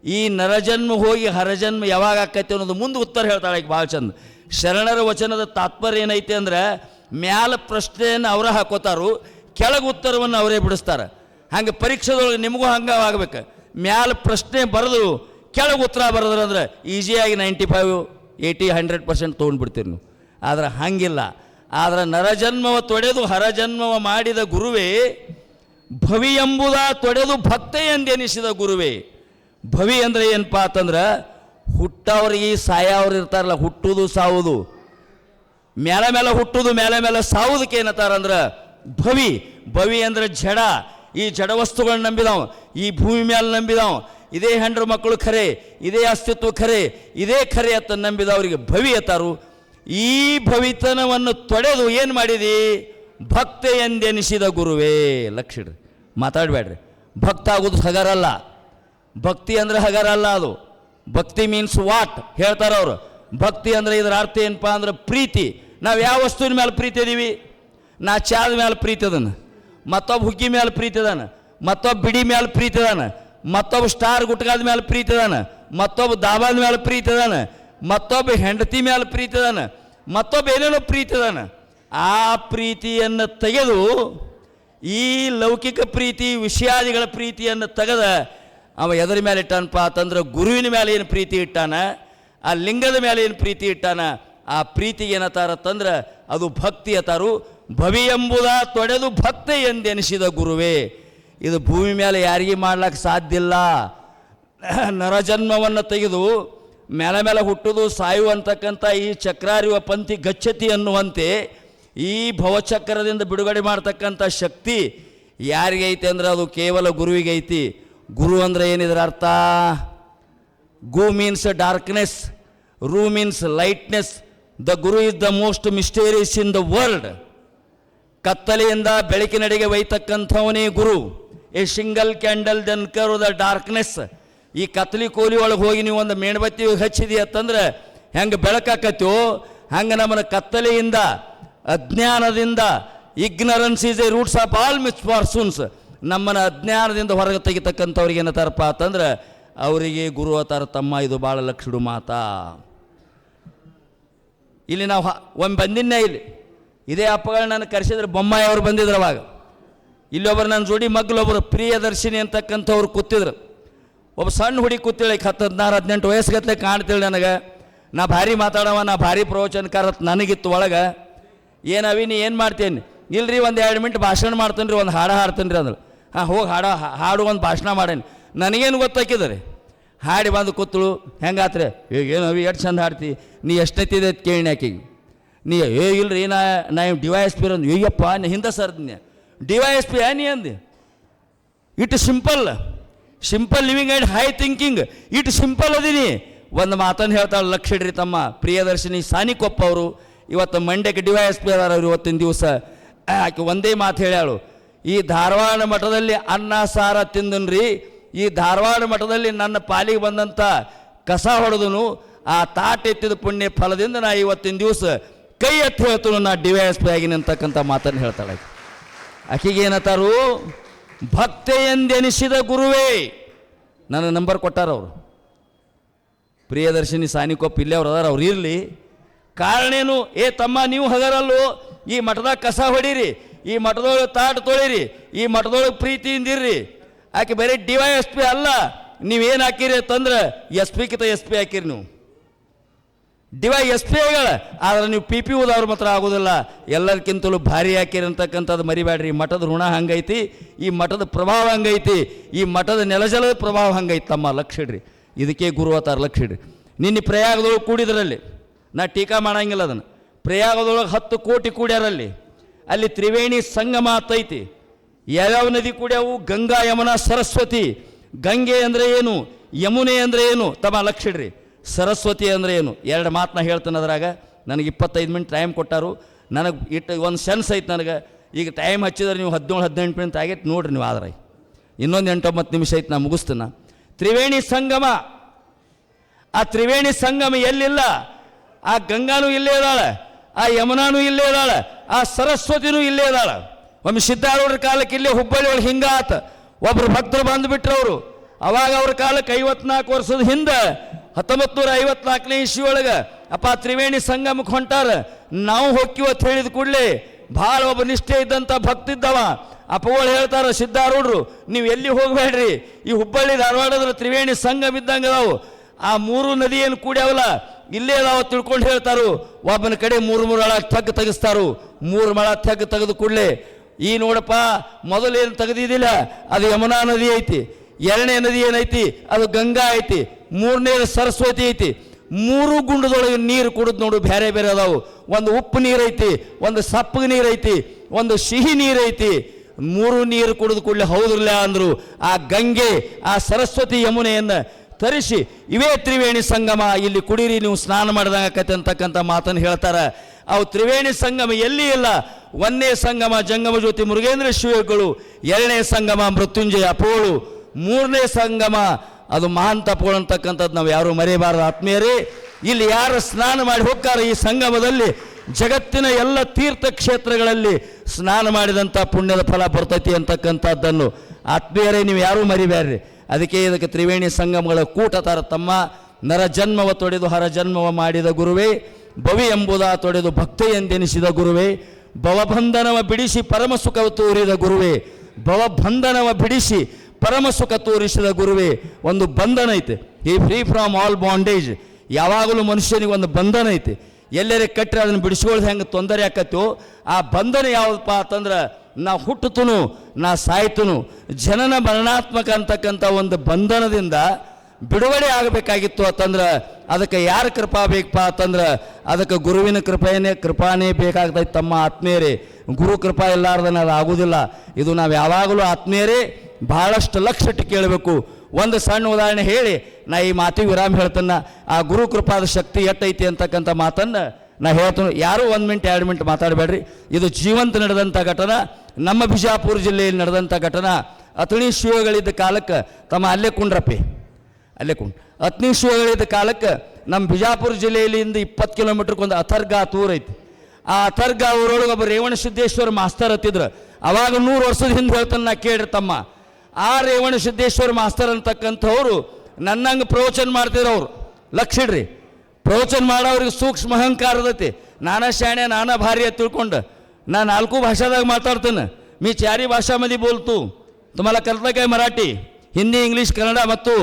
ಈ ನರಜನ್ಮ ಹೋಗಿ ಹರಜನ್ಮ ಯಾವಾಗ ಆಕೈತೆ ಅನ್ನೋದು ಮುಂದೆ ಉತ್ತರ ಹೇಳ್ತಾಳೆ ಈಗ ಭಾಳ ಚಂದ. ಶರಣರ ವಚನದ ತಾತ್ಪರ್ಯ ಏನೈತೆ ಅಂದ್ರೆ ಮ್ಯಾಲ ಪ್ರಶ್ನೆಯನ್ನು ಅವರ ಹಾಕೋತಾರು, ಕೆಳಗೆ ಉತ್ತರವನ್ನು ಅವರೇ ಬಿಡಿಸ್ತಾರೆ. ಹಂಗೆ ಪರೀಕ್ಷೆದೊಳಗೆ ನಿಮಗೂ ಹಂಗೆ ಆಗ್ಬೇಕು. ಮ್ಯಾಲ ಪ್ರಶ್ನೆ ಬರೆದು ಕೆಳಗೆ ಉತ್ತರ ಬರೆದ್ರೆ ಅಂದ್ರೆ ಈಸಿಯಾಗಿ ninety five, eighty, hundred percent ತೊಗೊಂಡ್ಬಿಡ್ತೀರಿ ನೀವು. ಆದರೆ ಹಂಗಿಲ್ಲ. ಆದರೆ ನರಜನ್ಮವ ತೊಡೆದು ಹರಜನ್ಮವ ಮಾಡಿದ ಗುರುವೇ ಭವಿ ಎಂಬುದ ತೊಡೆದು ಭಕ್ತೆ ಎಂದೆನಿಸಿದ ಗುರುವೇ. ಭವಿ ಅಂದ್ರೆ ಏನಪ್ಪ ಅಂತಂದ್ರೆ ಹುಟ್ಟವ್ರಿಗೆ ಸಾಯವ್ರು ಇರ್ತಾರಲ್ಲ, ಹುಟ್ಟುದು ಸಾವುದು. ಮೇಲೆ ಮೇಲೆ ಹುಟ್ಟುದು ಮೇಲೆ ಮೇಲೆ ಸಾವುದಕ್ಕೆ ಏನತ್ತಾರ ಅಂದ್ರೆ ಭವಿ. ಭವಿ ಅಂದ್ರೆ ಜಡ. ಈ ಜಡ ವಸ್ತುಗಳನ್ನ ನಂಬಿದವು, ಈ ಭೂಮಿ ಮೇಲೆ ನಂಬಿದವು. ಇದೇ ಹೆಂಡ್ರ ಮಕ್ಕಳು ಖರೆ, ಇದೇ ಅಸ್ತಿತ್ವ ಖರೆ, ಇದೇ ಖರೆ ಅಂತ ನಂಬಿದವರಿಗೆ ಭವಿ ಎತ್ತಾರು ಈ ಭವಿತನವನ್ನು ತೊಡೆದು ಏನು ಮಾಡಿದಿ? ಭಕ್ತ ಎಂದೆನಿಸಿದ ಗುರುವೇ. ಲಕ್ಷಿಡ್ರಿ ಮಾತಾಡಬೇಡ್ರಿ. ಭಕ್ತ ಆಗೋದು ಹಗರಲ್ಲ ಭಕ್ತಿ ಅಂದ್ರೆ ಹಗರಲ್ಲ ಅದು. ಭಕ್ತಿ ಮೀನ್ಸ್ ವಾಟ್ ಹೇಳ್ತಾರೆ ಅವರು. ಭಕ್ತಿ ಅಂದ್ರೆ ಇದರ ಅರ್ಥ ಏನಪ್ಪ ಅಂದ್ರೆ ಪ್ರೀತಿ. ನಾವು ಯಾವ ವಸ್ತುವಿನ ಮೇಲೆ ಪ್ರೀತಿ ಇದೀವಿ? ನಾ ಚಾದ ಮೇಲೆ ಪ್ರೀತಿ ಅದನ್ನು. ಮತ್ತೊಬ್ಬ ಹುಗ್ಗಿ ಮೇಲೆ ಪ್ರೀತಿ ಅದಾನ. ಮತ್ತೊಬ್ಬ ಬಿಡಿ ಮೇಲೆ ಪ್ರೀತಿ ಅದಾನ. ಮತ್ತೊಬ್ಬ ಸ್ಟಾರ್ ಗುಟ್ಕಾದ ಮೇಲೆ ಪ್ರೀತಿ ಅದಾನ. ಮತ್ತೊಬ್ಬ ದಾಬಾದ ಮೇಲೆ ಪ್ರೀತಿ ಅದಾನ. ಮತ್ತೊಬ್ಬ ಹೆಂಡತಿ ಮೇಲೆ ಪ್ರೀತಿ ಅದಾನ. ಮತ್ತೊಬ್ಬ ಏನೇನೋ ಪ್ರೀತಿ ಅದಾನ. ಆ ಪ್ರೀತಿಯನ್ನು ತೆಗೆದು ಈ ಲೌಕಿಕ ಪ್ರೀತಿ, ವಿಷಯಾದಿಗಳ ಪ್ರೀತಿಯನ್ನು ತೆಗೆದ ಅವ ಎದರ ಮೇಲೆ ಇಟ್ಟಾನಪ್ಪ ಅಂತಂದ್ರೆ ಗುರುವಿನ ಮೇಲೆ ಏನು ಪ್ರೀತಿ ಇಟ್ಟಾನ? ಆ ಲಿಂಗದ ಮೇಲೆ ಏನು ಪ್ರೀತಿ ಇಟ್ಟಾನ? ಆ ಪ್ರೀತಿಗೆ ಏನತ್ತಾರತ್ತಂದ್ರೆ ಅದು ಭಕ್ತಿ ಅತಾರು. ಭವಿ ಎಂಬುದ ತೊಡೆದು ಭಕ್ತಿ ಎಂದೆನಿಸಿದ ಗುರುವೇ. ಇದು ಭೂಮಿ ಮೇಲೆ ಯಾರಿಗೆ ಮಾಡ್ಲಿಕ್ಕೆ ಸಾಧ್ಯ ಇಲ್ಲ. ನರಜನ್ಮವನ್ನು ತೆಗೆದು ಮೇಲೆ ಮೇಲೆ ಹುಟ್ಟುದು ಸಾಯು ಅಂತಕ್ಕಂಥ ಈ ಚಕ್ರಾರಿವ ಪಂಥಿ ಗಚ್ಚತಿ ಅನ್ನುವಂತೆ ಈ ಭವಚಕ್ರದಿಂದ ಬಿಡುಗಡೆ ಮಾಡ್ತಕ್ಕಂಥ ಶಕ್ತಿ ಯಾರಿಗೈತೆ ಅಂದ್ರೆ ಅದು ಕೇವಲ ಗುರುವಿಗೆ ಐತಿ. ಗುರು ಅಂದ್ರೆ ಏನಿದ್ರ ಅರ್ಥ? Gu means darkness ru means lightness the guru is the most mysterious in the world ಕತ್ತಲೆಯಿಂದ ಬೆಳಕಿನಡೆಗೆ ಒಯ್ತಕ್ಕಂಥವನೇ ಗುರು. A single candle than curse the darkness ಈ ಕತ್ತಲಿ ಕೋಲಿ ಒಳಗೆ ಹೋಗಿ ನೀವು ಒಂದು ಮೇಣಬತ್ತಿ ಹಚ್ಚಿದಿ ಅಂತಂದ್ರೆ ಹೆಂಗೆ ಬೆಳಕಾಕತ್ತೋ ಹಂಗೆ ನಮ್ಮನ್ನು ಕತ್ತಲೆಯಿಂದ, ಅಜ್ಞಾನದಿಂದ ignorance is a roots of all misfortunes ನಮ್ಮನ್ನ ಅಜ್ಞಾನದಿಂದ ಹೊರಗೆ ತೆಗಿತಕ್ಕಂಥವ್ರಿಗೆ ಏನತ್ತಾರಪ್ಪ ಅಂತಂದ್ರೆ, ಅವರಿಗೆ ಗುರು ಅತಾರ ತಮ್ಮ, ಇದು ಭಾಳ ಲಕ್ಷಡು ಮಾತಾ. ಇಲ್ಲಿ ನಾವು ಒಮ್ಮೆ ಬಂದಿನ್ನೇ ಇಲ್ಲಿ. ಇದೇ ಅಪ್ಪಗಳು ನಾನು ಕರೆಸಿದ್ರೆ ಬೊಮ್ಮಾಯಿ ಅವರು ಬಂದಿದ್ರು ಅವಾಗ. ಇಲ್ಲೊಬ್ಬರು ನನ್ನ ಜೋಡಿ ಮಗ್ಲೊಬ್ಬರು ಪ್ರಿಯದರ್ಶಿನಿ ಅಂತಕ್ಕಂಥವ್ರು ಕೂತಿದ್ರು. ಒಬ್ಬ ಸಣ್ಣ ಹುಡುಗಿ ಕೂತಿಳಕ್ಕೆ ಹತ್ತು ಹದಿನಾರು, ಹದಿನೆಂಟು ವಯಸ್ಸಿಗತ್ತೆ ಕಾಣ್ತೀಳಿ ನನಗೆ. ನಾ ಭಾರಿ ಮಾತಾಡವ, ನಾ ಭಾರಿ ಪ್ರವಚನಕಾರ ನನಗಿತ್ತು ಒಳಗೆ. ಏನವಿ ನೀ ಏನು ಮಾಡ್ತೀನಿ? ಇಲ್ರಿ, ಒಂದು ಎರಡು ಮಿನಿಟ್ ಭಾಷಣ ಮಾಡ್ತೀನಿ ರೀ ಒಂದು ಹಾಡು ಹಾಡ್ತೀನಿ ರೀ ಅಂದ್ರು ಹಾಂ, ಹೋಗಿ ಹಾಡೋ ಹಾಡು ಒಂದು ಭಾಷಣ ಮಾಡೇನಿ. ನನಗೇನು ಗೊತ್ತಾಕಿದ್ರಿ? ಹಾಡಿ ಬಂದು ಕೂತಳು, ಹೆಂಗಾತ್ರೆ? ಈಗ ಏನು ಅವಿ, ಎಷ್ಟು ಚಂದ ಹಾಡ್ತಿ? ನೀ ಎಷ್ಟೈತಿದೆ ಕೇಳಿ ಆಕೆಗೆ. ನೀ, ಏ, ಇಲ್ರಿ, ನಾ ನಾ ಡಿ ವೈ ಎಸ್ ಪಿ ಅಂದ್ ಅಯ್ಯಪ್ಪ, ನಾ ಹಿಂದೆ ಸರ್ದ್ನೆ ಡಿ ವೈ ಎಸ್ ಪಿ ನೀ ಅಂದೆ? It simple simple living and high thinking. It simple ಅದೀನಿ ಒಂದು ಮಾತನ್ನು ಹೇಳ್ತಾಳೆ ಲಕ್ಷ ಇಡ್ರಿ ತಮ್ಮ ಪ್ರಿಯದರ್ಶಿನಿ ಸಾನಿಕೊಪ್ಪ ಅವರು. ಇವತ್ತು ಮಂಡ್ಯಕ್ಕೆ ಡಿ ವೈ ಎಸ್ ಪಿ ಅದಾರ ಅವ್ರು ಇವತ್ತಿನ ದಿವಸ. ಆಕೆ ಒಂದೇ ಮಾತು ಹೇಳ್ಯಾಳು. ಈ ಧಾರವಾಡ ಮಠದಲ್ಲಿ ಅನ್ನ, ಸಾರ ತಿಂದನ್ರಿ. ಈ ಧಾರವಾಡ ಮಠದಲ್ಲಿ ನನ್ನ ಪಾಲಿಗೆ ಬಂದಂಥ ಕಸ ಹೊಡೆದನು. ಆ ತಾಟ ಎತ್ತಿದ ಪುಣ್ಯ ಫಲದಿಂದ ನಾ ಇವತ್ತಿನ ದಿವಸ ಕೈ ಎತ್ತಿ ಹೇಳ್ತನು ನಾ ಡಿ ವೈ ಎಸ್ ಪಿ ಆಗಿನಿ ಅಂತಕ್ಕಂಥ ಮಾತನ್ನು ಹೇಳ್ತಾಳೆ. ಆಕೆಗೆ ಏನತ್ತಾರು ಭಕ್ತೆ ಎಂದೆನಿಸಿದ ಗುರುವೇ. ನನ್ನ ನಂಬರ್ ಕೊಟ್ಟಾರ ಅವರು. ಪ್ರಿಯದರ್ಶಿನಿ ಸಾನಿಕೊಪ್ಪ ಇಲ್ಲೇ ಅವ್ರು ಅದಾರ, ಅವ್ರು ಇರಲಿ. ಕಾರಣ ಏನು? ಏ ತಮ್ಮ, ನೀವು ಹಗರಲ್ಲೋ, ಈ ಮಠದಾಗ ಕಸ ಹೊಡೀರಿ. ಈ ಮಠದೊಳಗೆ ತಾಟ ತೊಳಿರಿ, ಈ ಮಠದೊಳಗೆ ಪ್ರೀತಿಯಿಂದ ಇರ್ರಿ. ಆಕೆ ಬರೀ ಡಿ ವೈ ಎಸ್ ಪಿ ಅಲ್ಲ, ನೀವೇನು ಹಾಕಿರಿ ಅಂತಂದ್ರೆ ಎಸ್ ಪಿ ಕಿತ ಎಸ್ ಪಿ ಹಾಕಿರಿ ನೀವು. ಡಿವೈ ಎಸ್ ಪಿ ಐಗಳ ಆದರೆ ನೀವು ಪಿ ಪಿ ಓದವ್ರ ಮಾತ್ರ ಆಗೋದಿಲ್ಲ. ಎಲ್ಲರಿಗಿಂತಲೂ ಭಾರಿ ಹಾಕಿರಿ ಅಂತಕ್ಕಂಥದ್ದು ಮರಿಬೇಡ್ರಿ. ಮಠದ ಋಣ ಹಂಗೈತಿ, ಈ ಮಠದ ಪ್ರಭಾವ ಹಂಗೈತಿ, ಈ ಮಠದ ನೆಲಜಲದ ಪ್ರಭಾವ ಹಂಗೈತಿ ತಮ್ಮ ಲಕ್ಷ ಇಡ್ರಿ. ಇದಕ್ಕೆ ಗುರುವತಾರ ಲಕ್ಷ ಇಡ್ರಿ. ನಿನ್ನೆ ಪ್ರಯಾಗದೊಳಗೆ ಕೂಡಿದ್ರಲ್ಲಿ, ನಾ ಟೀಕಾ ಮಾಡಂಗಿಲ್ಲ ಅದನ್ನು. ಪ್ರಯಾಗದೊಳಗೆ ಹತ್ತು ಕೋಟಿ ಕೂಡ್ಯಾರಲ್ಲಿ. ಅಲ್ಲಿ ತ್ರಿವೇಣಿ ಸಂಗಮ ಆತೈತಿ ಯಾವ್ಯಾವ ನದಿ ಕುಡಿಯವು ಗಂಗಾ, ಯಮುನಾ, ಸರಸ್ವತಿ. ಗಂಗೆ ಅಂದರೆ ಏನು? ಯಮುನೆ ಅಂದರೆ ಏನು? ತಮ್ಮ ಲಕ್ಷಿಡ್ರಿ ಸರಸ್ವತಿ ಅಂದರೆ ಏನು? ಎರಡು ಮಾತನ್ನ ಹೇಳ್ತಾನೆ ಅದ್ರಾಗ. ನನಗೆ ಇಪ್ಪತ್ತೈದು ಮಿನಿಟ್ ಟೈಮ್ ಕೊಟ್ಟಾರು. ನನಗೆ ಇಟ್ಟು ಒಂದು ಸೆನ್ಸ್ ಐತೆ ನನಗೆ. ಈಗ ಟೈಮ್ ಹಚ್ಚಿದ್ರೆ ನೀವು ಹದಿನೇಳು, ಹದಿನೆಂಟು ಮಿನಿಟ್ ಆಗೈತೆ ನೋಡ್ರಿ ನೀವು ಆದ್ರೆ. ಇನ್ನೊಂದು ಎಂಟೊಂಬತ್ತು ನಿಮಿಷ ಐತೆ ನಾನು ಮುಗಿಸ್ತೇನೆ. ತ್ರಿವೇಣಿ ಸಂಗಮ. ಆ ತ್ರಿವೇಣಿ ಸಂಗಮ ಎಲ್ಲಿಲ್ಲ? ಆ ಗಂಗಾನು ಇಲ್ಲೇ ಇದ್ದಾಳೆ ಆ ಯಮುನಾನೂ ಇಲ್ಲೇ ಇದ್ದಾಳೆ ಆ ಸರಸ್ವತಿನೂ ಇಲ್ಲೇ ಇದ್ದಾಳೆ ಒಮ್ಮೆ ಸಿದ್ಧಾರೂಢರ ಕಾಲಕ್ಕೆ ಇಲ್ಲೇ ಹುಬ್ಬಳ್ಳಿ ಒಳಗೆ ಹಿಂಗಾತ ಒಬ್ರು ಭಕ್ತರು ಬಂದುಬಿಟ್ರು ಅವರು. ಅವಾಗ ಅವ್ರ ಕಾಲಕ್ಕೆ ಐವತ್ನಾಲ್ಕು ವರ್ಷದ ಹಿಂದೆ ಹತ್ತೊಂಬತ್ತು ನೂರ ಐವತ್ನಾಲ್ಕನೇ ಇಸ್ವಿ ಒಳಗೆ ಅಪ್ಪ ತ್ರಿವೇಣಿ ಸಂಗಮಕ್ಕೆ ಹೊಂಟಾರ. ನಾವು ಅಂತ ಹೇಳಿದ ಕೂಡಲೇ ಭಾಳ ಒಬ್ಬ ನಿಷ್ಠೆ ಇದ್ದಂಥ ಭಕ್ತಿದ್ದವ ಅಪ್ಪಗಳು ಹೇಳ್ತಾರ, ಸಿದ್ಧಾರೂಢರು, ನೀವು ಎಲ್ಲಿ ಹೋಗಬೇಡ್ರಿ? ಈ ಹುಬ್ಬಳ್ಳಿ ಧಾರವಾಡದ ತ್ರಿವೇಣಿ ಸಂಗಮ ಇದ್ದಂಗೆ ಅದಾವು. ಆ ಮೂರು ನದಿ ಏನು ಕೂಡ್ಯಾವಲ್ಲ ಇಲ್ಲೇ ನಾವು ತಿಳ್ಕೊಂಡು ಹೇಳ್ತಾರು, ಒಬ್ಬನ ಕಡೆ ಮೂರು ಮೂರು ಮಳ ತಗ್ಗು ತೆಗಿಸ್ತಾರು. ಮೂರು ಮಳ ತಗ್ಗು ತೆಗೆದು ಕೂಡಲೇ, ಈ ನೋಡಪ್ಪ ಮೊದಲೇನು ತೆಗೆದಿದ್ದಿಲ್ಲ, ಅದು ಯಮುನಾ ನದಿ ಐತಿ, ಎರಡನೇ ನದಿ ಏನೈತಿ, ಅದು ಗಂಗಾ ಐತಿ, ಮೂರನೇ ಸರಸ್ವತಿ ಐತಿ. ಮೂರು ಗುಂಡದೊಳಗೆ ನೀರು ಕುಡಿದು ನೋಡು ಬೇರೆ ಬೇರೆ ಅದಾವು. ಒಂದು ಉಪ್ಪು ನೀರು ಐತಿ, ಒಂದು ಸಪ್ಪಗೆ ನೀರು ಐತಿ, ಒಂದು ಸಿಹಿ ನೀರು ಐತಿ. ಮೂರು ನೀರು ಕುಡಿದು ಕೂಡಲೇ ಹೌದಿಲ್ಲ ಅಂದರು, ಆ ಗಂಗೆ, ಆ ಸರಸ್ವತಿ ಯಮುನೆಯನ್ನು ತರಿಸಿ, ಇವೇ ತ್ರಿವೇಣಿ ಸಂಗಮ, ಇಲ್ಲಿ ಕುಡೀರಿ, ನೀವು ಸ್ನಾನ ಮಾಡಿದಂಗಕತೆ ಅಂತಕ್ಕಂಥ ಮಾತನ್ನು ಹೇಳ್ತಾರೆ. ಅವು ತ್ರಿವೇಣಿ ಸಂಗಮ ಎಲ್ಲಿ ಇಲ್ಲ? ಒಂದನೇ ಸಂಗಮ ಜಂಗಮ ಜ್ಯೋತಿ ಮುರುಗೇಂದ್ರ ಶಿವಗಳು ಎರಡನೇ ಸಂಗಮ ಮೃತ್ಯುಂಜಯ ಅಪೋಳು, ಮೂರನೇ ಸಂಗಮ ಅದು ಮಹಾಂತ ಅಪೋಳು ಅಂತಕ್ಕಂಥದ್ದು ನಾವು ಯಾರು ಮರೆಯಬಾರದು ಆತ್ಮೀಯರೇ. ಇಲ್ಲಿ ಯಾರು ಸ್ನಾನ ಮಾಡಿ ಹೋಗ್ತಾರೆ ಈ ಸಂಗಮದಲ್ಲಿ? ಜಗತ್ತಿನ ಎಲ್ಲ ತೀರ್ಥ ಕ್ಷೇತ್ರಗಳಲ್ಲಿ ಸ್ನಾನ ಮಾಡಿದಂಥ ಪುಣ್ಯದ ಫಲ ಬರ್ತೈತಿ ಅಂತಕ್ಕಂಥದ್ದನ್ನು ಆತ್ಮೀಯರೇ, ನೀವು ಯಾರೂ ಮರಿಬೇಡ್ರಿ. ಅದಕ್ಕೆ ಇದಕ್ಕೆ ತ್ರಿವೇಣಿ ಸಂಗಮಗಳ ಕೂಟ ನರ ಜನ್ಮವ ತೊಡೆದು ಹರ ಜನ್ಮವ ಮಾಡಿದ ಗುರುವೇ, ಭವಿ ಎಂಬುದ ತೊಡೆದು ಭಕ್ತ ಎಂದೆನಿಸಿದ ಗುರುವೇ, ಭವಬಂಧನವ ಬಿಡಿಸಿ ಪರಮ ಸುಖ ತೋರಿದ ಗುರುವೇ, ಭವಬಂಧನವ ಬಿಡಿಸಿ ಪರಮ ಸುಖ ತೋರಿಸಿದ ಗುರುವೇ, ಒಂದು ಬಂಧನ ಐತೆ. ಈ ಫ್ರೀ ಫ್ರಾಮ್ ಆಲ್ ಬಾಂಡೇಜ್ ಯಾವಾಗಲೂ ಮನುಷ್ಯನಿಗೆ ಒಂದು ಬಂಧನ ಐತೆ. ಎಲ್ಲರೇ ಕಟ್ಟರೆ ಅದನ್ನು ಬಿಡಿಸ್ಕೊಳ್ಳೋದು ಹೆಂಗೆ ತೊಂದರೆ ಆಕತ್ತೋ, ಆ ಬಂಧನ ಯಾವುದಪ್ಪ ಅಂತಂದ್ರೆ ನಾ ಹುಟ್ಟುತ್ತನು ನಾ ಸಾಯ್ತನು. ಜನನ ಮರಣಾತ್ಮಕ ಅಂತಕ್ಕಂಥ ಒಂದು ಬಂಧನದಿಂದ ಬಿಡುಗಡೆ ಆಗಬೇಕಾಗಿತ್ತು ಅಂತಂದ್ರೆ ಅದಕ್ಕೆ ಯಾರ ಕೃಪಾ ಬೇಕಪ್ಪ ಅಂತಂದ್ರೆ ಅದಕ್ಕೆ ಗುರುವಿನ ಕೃಪೆಯೇ ಕೃಪಾನೇ ಬೇಕಾಗ್ತೈತೆ ತಮ್ಮ ಆತ್ಮೀಯರೇ. ಗುರು ಕೃಪಾ ಇಲ್ಲಾರ್ದನ ಅದು ಆಗುವುದಿಲ್ಲ ಇದು ನಾವು ಯಾವಾಗಲೂ ಆತ್ಮೀಯರೇ ಭಾಳಷ್ಟು ಲಕ್ಷ ಇಟ್ಟು ಕೇಳಬೇಕು. ಒಂದು ಸಣ್ಣ ಉದಾಹರಣೆ ಹೇಳಿ, ನಾ ಈ ಮಾತಿಗೆ ವಿರಾಮ ಹೇಳ್ತನ್ನ ಆ ಗುರು ಕೃಪಾದ ಶಕ್ತಿ ಎಟ್ಟೈತಿ ಅಂತಕ್ಕಂಥ ಮಾತನ್ನು ನಾ ಹೇಳ್ತೀನಿ ಯಾರೂ ಒಂದು ಮಿನಿಟ್, ಎರಡು ಮಿನಿಟ್ ಮಾತಾಡಬೇಡ್ರಿ. ಇದು ಜೀವಂತ ನಡೆದಂಥ ಘಟನೆ. ನಮ್ಮ ಬಿಜಾಪುರ ಜಿಲ್ಲೆಯಲ್ಲಿ ನಡೆದಂಥ ಘಟನೆ. ಅತಣಿ ಶಿವಗಳಿದ್ದ ಕಾಲಕ್ಕೆ ತಮ್ಮ ಅಲ್ಲೇ ಕುಂಡ್ರಪ್ಪಿ. ಅಲ್ಲೇ ಕುಂಡ್. ಅತ್ನಿ ಶಿವಗಳಿದ್ದ ಕಾಲಕ್ಕೆ ನಮ್ಮ ಬಿಜಾಪುರ ಜಿಲ್ಲೆಯಲ್ಲಿಂದ ಇಪ್ಪತ್ತು ಕಿಲೋಮೀಟ್ರ್ಗೆ ಒಂದು ಅಥರ್ಗಾ ತೂರ್ ಐತಿ. ಆ ಅಥರ್ಗ ಊರೊಳಗೆ ಒಬ್ಬ ರೇವಣ ಸಿದ್ದೇಶ್ವರ ಮಾಸ್ತರ್ ಹತ್ತಿದ್ರು. ಅವಾಗ ನೂರು ವರ್ಷದ ಹಿಂದೆ ಹೇಳ್ತಾನೆ ನಾ ಕೇಳ್ರಿ ತಮ್ಮ. ಆ ರೇವಣ ಸಿದ್ದೇಶ್ವರ ಮಾಸ್ತರ್ ಅಂತಕ್ಕಂಥವ್ರು ನನ್ನಂಗೆ ಪ್ರವಚನ ಮಾಡ್ತಿದ್ರು ಅವರು. ಲಕ್ಷಿಡ್ರಿ ಪ್ರವಚನ ಮಾಡೋರಿಗೆ ಸೂಕ್ಷ್ಮ ಅಹಂಕಾರದತಿ ನಾನಾ ಶಾಣೆ ನಾನಾ ಭಾರಿ ಅಂತ ತಿಳ್ಕೊಂಡು ನಾ ನಾಲ್ಕು ಭಾಷಾದಾಗ ಮಾತಾಡ್ತೇನೆ मी चारी भाषामध्ये बोलतो तुम्हाला कळतं काय मराठी ಹಿಂದಿ ಇಂಗ್ಲೀಷ್ ಕನ್ನಡ ಮತ್ತು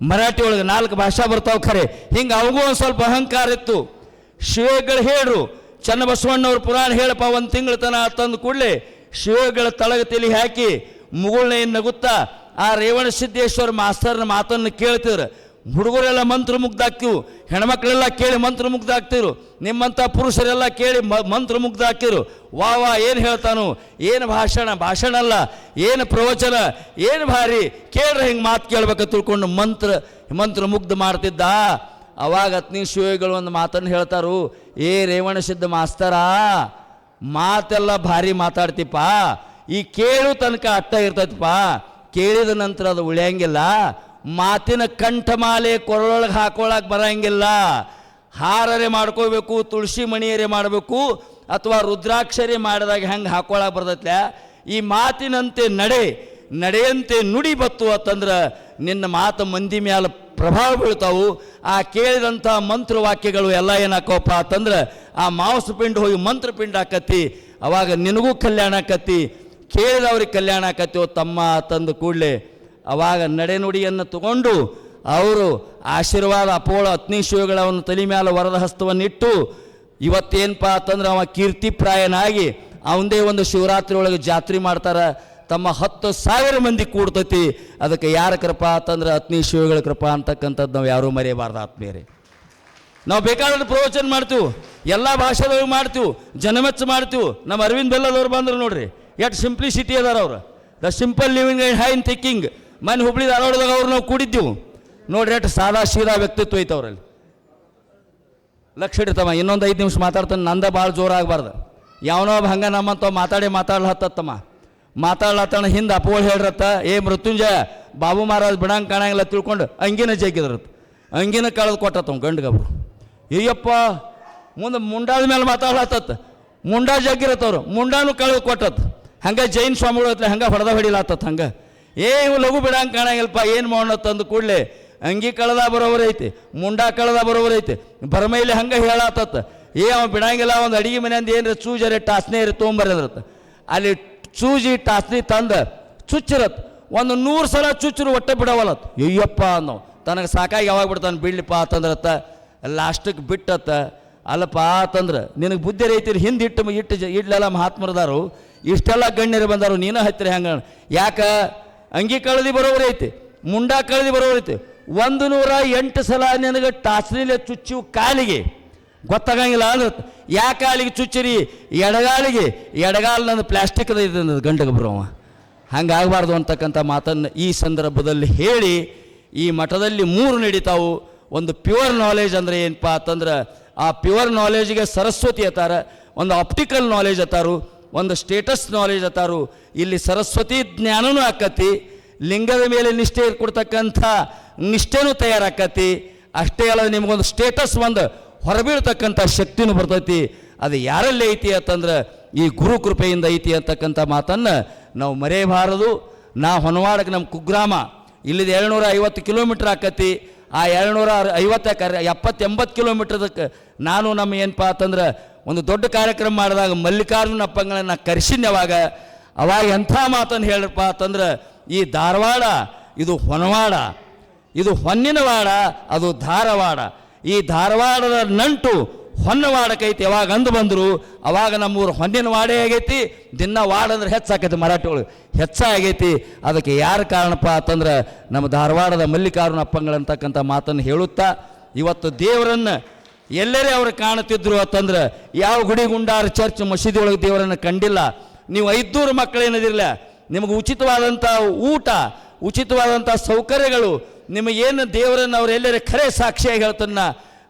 ಮರಾಠಿ ಒಳಗೆ ನಾಲ್ಕು ಭಾಷಾ ಬರ್ತಾವೆ ಖರೆ ಹಿಂಗೆ ಅವಗೂ ಒಂದು ಸ್ವಲ್ಪ ಅಹಂಕಾರ ಇತ್ತು ಶಿವಗಳು ಹೇಳ್ರು ಚನ್ನಬಸವಣ್ಣವ್ರ ಪುರಾಣ ಹೇಳಪ್ಪ ಒಂದು ತಿಂಗಳ ತನ ತಂದು ಕೂಡಲೇ ಶಿವಗಳ ತಳಗ ತಲೆ ಹಾಕಿ ಮುಗುಳ್ನೆ ನಗುತ್ತಾ ಆ ರೇವಣ ಸಿದ್ದೇಶ್ವರ ಮಾಸ್ತರ್ನ ಮಾತನ್ನು ಕೇಳ್ತಿದ್ರು ಹುಡುಗರೆಲ್ಲ ಮಂತ್ರ ಮುಗ್ದಾಕ್ತಿವು ಹೆಣ್ಮಕ್ಳೆಲ್ಲ ಕೇಳಿ ಮಂತ್ರ ಮುಗ್ದಾಕ್ತಿರು ನಿಮ್ಮಂಥ ಪುರುಷರೆಲ್ಲ ಕೇಳಿ ಮ ಮಂತ್ರ ಮುಗ್ಧ ಹಾಕಿರು ವಾ ವಾ, ಏನು ಹೇಳ್ತಾನು? ಏನು ಭಾಷಣ? ಭಾಷಣ ಅಲ್ಲ. ಏನು ಪ್ರವಚನ? ಏನು ಭಾರಿ? ಕೇಳ್ರೆ ಹಿಂಗೆ ಮಾತು ಕೇಳ್ಬೇಕು ತಿಳ್ಕೊಂಡು ಮಂತ್ರ ಮಂತ್ರ ಮುಗ್ಧ ಮಾಡ್ತಿದ್ದ. ಅವಾಗ ಅತ್ನಿ ಶಿವಗಳು ಒಂದು ಮಾತನ್ನು ಹೇಳ್ತಾರು. ಏ ರೇವಣ ಸಿದ್ಧ ಮಾಸ್ತರ, ಮಾತೆಲ್ಲ ಭಾರಿ ಮಾತಾಡ್ತಿಪ್ಪ. ಈ ಕೇಳು ತನಕ ಅಟ್ಟ ಇರ್ತೈತಪ್ಪ. ಕೇಳಿದ ನಂತರ ಅದು ಉಳಿಯಂಗಿಲ್ಲ. ಮಾತಿನ ಕಂಠಮಾಲೆ ಕೊರಳೊಳಗೆ ಹಾಕೊಳಕ್ಕೆ ಬರಂಗಿಲ್ಲ. ಹಾರರೆ ಮಾಡ್ಕೋಬೇಕು ತುಳಸಿ ಮಣಿಯರೆ ಮಾಡಬೇಕು, ಅಥವಾ ರುದ್ರಾಕ್ಷರಿ ಮಾಡಿದಾಗ ಹೆಂಗೆ ಹಾಕೊಳಕ್ಕೆ ಬರ್ತೈತೆ ಈ ಮಾತಿನಂತೆ ನಡೆ, ನಡೆಯಂತೆ ನುಡಿ ಬತ್ತು ಅಂತಂದ್ರೆ ನಿನ್ನ ಮಾತು ಮಂದಿ ಮ್ಯಾಲ ಪ್ರಭಾವ ಬೀಳ್ತಾವು. ಆ ಕೇಳಿದಂಥ ಮಂತ್ರವಾಕ್ಯಗಳು ಎಲ್ಲ ಏನಾಕವಪ್ಪ ಅಂತಂದ್ರೆ ಆ ಮಾಂಸ ಪಿಂಡ ಹೋಗಿ ಮಂತ್ರ ಪಿಂಡ ಅವಾಗ ನಿನಗೂ ಕಲ್ಯಾಣ ಆಕತಿ, ಕೇಳಿದವ್ರಿಗೆ ಕಲ್ಯಾಣ ಆಕತ್ಯೋ ತಮ್ಮ ತಂದು ಕೂಡಲೇ. ಅವಾಗ ನಡೆನುಡಿಯನ್ನು ತಗೊಂಡು ಅವರು ಆಶೀರ್ವಾದ ಅಪೋಳ ಅತ್ನಿ ಶಿವಗಳ ಅವನ ತಲೆ ಮ್ಯಾಲ ವರದ ಹಸ್ತವನ್ನಿಟ್ಟು ಇವತ್ತೇನಪ್ಪ ಅಂತಂದ್ರೆ ಅವ ಕೀರ್ತಿಪ್ರಾಯನಾಗಿ ಅವಂದೇ ಒಂದು ಶಿವರಾತ್ರಿ ಒಳಗೆ ಜಾತ್ರೆ ಮಾಡ್ತಾರೆ. ತಮ್ಮ ಹತ್ತು ಸಾವಿರ ಮಂದಿ ಕೂಡ್ತೈತಿ. ಅದಕ್ಕೆ ಯಾರ ಕೃಪಾ ಅಂತಂದ್ರೆ ಅತ್ನಿ ಶಿವಗಳ ಕೃಪಾ ಅಂತಕ್ಕಂಥದ್ದು ನಾವು ಯಾರೂ ಮರೆಯಬಾರ್ದು ಆತ್ಮೀಯರೇ. ನಾವು ಬೇಕಾದ್ರೆ ಪ್ರವಚನ ಮಾಡ್ತೀವಿ. ಎಲ್ಲ ಭಾಷೆದವ್ರು ಮಾಡ್ತೀವಿ. ಜನಮೆಚ್ಚ ಮಾಡ್ತೀವಿ. ನಮ್ಮ ಅರವಿಂದ್ ಬೆಲ್ಲದವ್ರು ಬಂದ್ರು ನೋಡ್ರಿ. ಎಷ್ಟು ಸಿಂಪ್ಲಿಸಿಟಿ ಅದಾರ ಅವ್ರು. The simple living and high in thinking ಮನೆ ಹುಬ್ಳಿ ಧಾರವಾಡದಾಗ ಅವ್ರು ನಾವು ಕೂಡಿದ್ದೀವಿ. ನೋಡ್ರಿ ಎಷ್ಟು ಸಾದಾ ಸೀದಾ ವ್ಯಕ್ತಿತ್ವ ಐತೆ ಅವರಲ್ಲಿ. ಲಕ್ಷ ಇಡ್ತಮ್ಮ ಇನ್ನೊಂದು ಐದು ನಿಮಿಷ ಮಾತಾಡ್ತಾನೆ. ನಂದ ಭಾಳ ಜೋರಾಗಬಾರ್ದು ಯಾವನೋ ಹಂಗೆ ನಮ್ಮಂತ ಮಾತಾಡಿ ಮಾತಾಡ್ಲತ್ತಮ್ಮ ಮಾತಾಡ್ಲತ್ತಣ ಹಿಂದೆ ಅಪೋಳ್ ಹೇಳ್ರತ್ತ, ಏ ಮೃತ್ಯುಂಜಯ, ಬಾಬು ಮಹಾರಾಜ್ ಬಿಡಂಗೆ ಕಾಣಂಗಿಲ್ಲ ತಿಳ್ಕೊಂಡು ಅಂಗಿನ ಜಗ್ಗಿದ್ರತ್ತ ಅಂಗಿನ ಕಳೆದು ಕೊಟ್ಟತ್ತವ ಗಂಡ್ಗಬ್ರು ಅಯ್ಯಪ್ಪ, ಮುಂದೆ ಮುಂಡಾದ ಮೇಲೆ ಮಾತಾಡ್ಲತ್ತತ್ತ. ಮುಂಡಾ ಜಗ್ಗಿರತ್ತವ್ರು ಮುಂಡಾನು ಕಳೆದು ಕೊಟ್ಟತ್ ಹಂಗೆ ಜೈನ್ ಸ್ವಾಮಿಗಳು ಹತ್ರ ಹಂಗೆ ಹೊಡೆದ ಹೊಡಿಲಾತತ್ ಹಂಗೆ. ಏ ಇವು ಲಘು ಬಿಡಂಗೆ ಕಾಣಂಗಿಲ್ಲಪ್ಪ, ಏನು ಮಾಡೋಣ ತಂದು ಕೂಡಲೇ? ಅಂಗಿ ಕಳೆದ ಬರೋವರ ಐತಿ, ಮುಂಡಾ ಕಳೆದ ಬರೋವರ ಐತಿ. ಬರಮೈಲಿ ಹಂಗೆ ಹೇಳತ್ತ ಏ ಅವ ಬಿಡಂಗಿಲ್ಲ, ಒಂದು ಅಡಿಗೆ ಮನೆಯಿಂದ ಏನ್ರ ಚೂಜರೆ ಟಾಸ್ನೇ ಇರಿ ತೊಗೊಂಬರ್ರಿ ಅಂದ್ರತ್ತ ಅಲ್ಲಿ ಚೂಜಿ ಟಾಸ್ನಿ ತಂದ ಚುಚ್ಚಿರತ್ತೆ ಒಂದು ನೂರು ಸಲ ಚುಚ್ಚರು ಒಟ್ಟೆ ಬಿಡವಲತ್ ಅಯ್ಯಪ್ಪ ಅನ್ನೋ, ತನಗೆ ಸಾಕಾಗಿ ಯಾವಾಗ ಬಿಡ್ತಾನೆ ಬಿಡ್ಲಿಪ್ಪ ಅಂತಂದ್ರತ್ತ. ಲಾಸ್ಟಿಗೆ ಬಿಟ್ಟತ್ತ. ಅಲ್ಲಪ್ಪ ಆತಂದ್ರೆ ನಿನಗೆ ಬುದ್ಧಿ ರೈತಿರಿ ಹಿಂದೆ ಇಟ್ಟು ಇಟ್ಟು ಇಡ್ಲೆಲ್ಲ ಮಹಾತ್ಮರದಾರು, ಇಷ್ಟೆಲ್ಲ ಗಣ್ಯರು ಬಂದರು, ನೀನು ಹತ್ತಿರ ಹೆಂಗ ಯಾಕ? ಅಂಗಿ ಕಳೆದಿ ಬರೋವ್ರ ಐತಿ, ಮುಂಡಾ ಕಳೆದಿ ಬರೋವ್ರ ಐತಿ. ಒಂದು ನೂರ ಎಂಟು ಸಲ ನಿನಗೆ ಟಾಚ್ನಿಲೆ ಚುಚ್ಚು ಕಾಲಿಗೆ, ಗೊತ್ತಾಗಂಗಿಲ್ಲ ಅಂದ್ರೆ ಯಾ ಕಾಲಿಗೆ ಚುಚ್ಚಿರಿ? ಎಡಗಾಲಿಗೆ. ಎಡಗಾಲ ನನ್ನ ಪ್ಲಾಸ್ಟಿಕ್ದ ಇದೆ ಗಂಟಗೆ ಬರೋವ ಹಂಗಾಗಬಾರ್ದು ಅಂತಕ್ಕಂಥ ಮಾತನ್ನು ಈ ಸಂದರ್ಭದಲ್ಲಿ ಹೇಳಿ, ಈ ಮಠದಲ್ಲಿ ಮೂರು ನಡೀತಾವು. ಒಂದು ಪ್ಯೂರ್ ನಾಲೆಜ್ ಅಂದರೆ ಏನಪ್ಪ ಅಂತಂದ್ರೆ, ಆ ಪ್ಯೂರ್ ನಾಲೆಜ್ಗೆ ಸರಸ್ವತಿ ಅತ್ತಾರ ಒಂದು ಆಪ್ಟಿಕಲ್ ನಾಲೆಜ್ ಅತ್ತಾರು ಒಂದು ಸ್ಟೇಟಸ್ ನಾಲೆಜ್ ಅತ್ತಾರು ಇಲ್ಲಿ ಸರಸ್ವತಿ ಜ್ಞಾನನೂ ಆಕತಿ, ಲಿಂಗದ ಮೇಲೆ ನಿಷ್ಠೆ ಕೊಡ್ತಕ್ಕಂಥ ನಿಷ್ಠೆನೂ ತಯಾರಾಕತಿ. ಅಷ್ಟೇ ಅಲ್ಲ, ನಿಮಗೊಂದು ಸ್ಟೇಟಸ್ ಒಂದು ಹೊರಬೀಳ್ತಕ್ಕಂಥ ಶಕ್ತಿನೂ ಬರ್ತೈತಿ. ಅದು ಯಾರಲ್ಲಿ ಐತಿ ಅಂತಂದ್ರೆ, ಈ ಗುರು ಕೃಪೆಯಿಂದ ಐತಿ ಅಂತಕ್ಕಂಥ ಮಾತನ್ನು ನಾವು ಮರೆಯಬಾರದು. ನಾ ಹೊನವಾಡಕ್ಕೆ ನಮ್ಮ ಕುಗ್ರಾಮ, ಇಲ್ಲಿದ ಏಳ್ನೂರ ಐವತ್ತು ಕಿಲೋಮೀಟ್ರ್ ಆಕತಿ. ಆ ಎರಡುನೂರ ಐವತ್ತ ಕರೆ ಎಪ್ಪತ್ತು ಎಂಬತ್ತು ಕಿಲೋಮೀಟ್ರದಕ್ಕೆ ನಾನು ನಮ್ಮ ಏನಪ್ಪ ಅಂತಂದ್ರೆ ಒಂದು ದೊಡ್ಡ ಕಾರ್ಯಕ್ರಮ ಮಾಡಿದಾಗ ಮಲ್ಲಿಕಾರ್ಜುನ ಅಪ್ಪಂಗಳನ್ನ ಕರೆಸಿದ್ಯವಾಗ ಅವಾಗ ಎಂಥ ಮಾತನ್ನು ಹೇಳ್ರಪ್ಪ ಅಂತಂದ್ರೆ, ಈ ಧಾರವಾಡ, ಇದು ಹೊನವಾಡ, ಇದು ಹೊನ್ನಿನವಾಡ, ಅದು ಧಾರವಾಡ. ಈ ಧಾರವಾಡದ ನಂಟು ಹೊನ್ನವಾಡಕೈತಿ ಯಾವಾಗ ಅಂದು ಬಂದರು, ಅವಾಗ ನಮ್ಮೂರು ಹೊನ್ನಿನ ವಾಡೇ ಆಗೈತಿ, ದಿನ ವಾಡ ಅಂದ್ರೆ ಹೆಚ್ಚಾಕೈತಿ ಮರಾಠಿ ಒಳಗೆ ಹೆಚ್ಚಾಗೈತಿ. ಅದಕ್ಕೆ ಯಾರು ಕಾರಣಪ್ಪ ಅಂತಂದ್ರೆ, ನಮ್ಮ ಧಾರವಾಡದ ಮಲ್ಲಿಕಾರ್ಜುನ ಅಪ್ಪಂಗಳಂತಕ್ಕಂಥ ಮಾತನ್ನು ಹೇಳುತ್ತಾ, ಇವತ್ತು ದೇವರನ್ನು ಎಲ್ಲರೇ ಅವರು ಕಾಣುತ್ತಿದ್ರು ಅಂತಂದ್ರೆ, ಯಾವ ಗುಡಿ ಗುಂಡಾರ ಚರ್ಚ್ ಮಸೀದಿ ಒಳಗೆ ದೇವರನ್ನು ಕಂಡಿಲ್ಲ. ನೀವು ಐದ್ನೂರು ಮಕ್ಕಳೇನದಿರಲ್ಲ ನಿಮಗೆ ಉಚಿತವಾದಂಥ ಊಟ, ಉಚಿತವಾದಂಥ ಸೌಕರ್ಯಗಳು ನಿಮಗೇನು ದೇವರನ್ನು ಅವರೆಲ್ಲರೇ ಖರೆ ಸಾಕ್ಷಿಯಾಗಿ ಹೇಳ್ತನ್ನ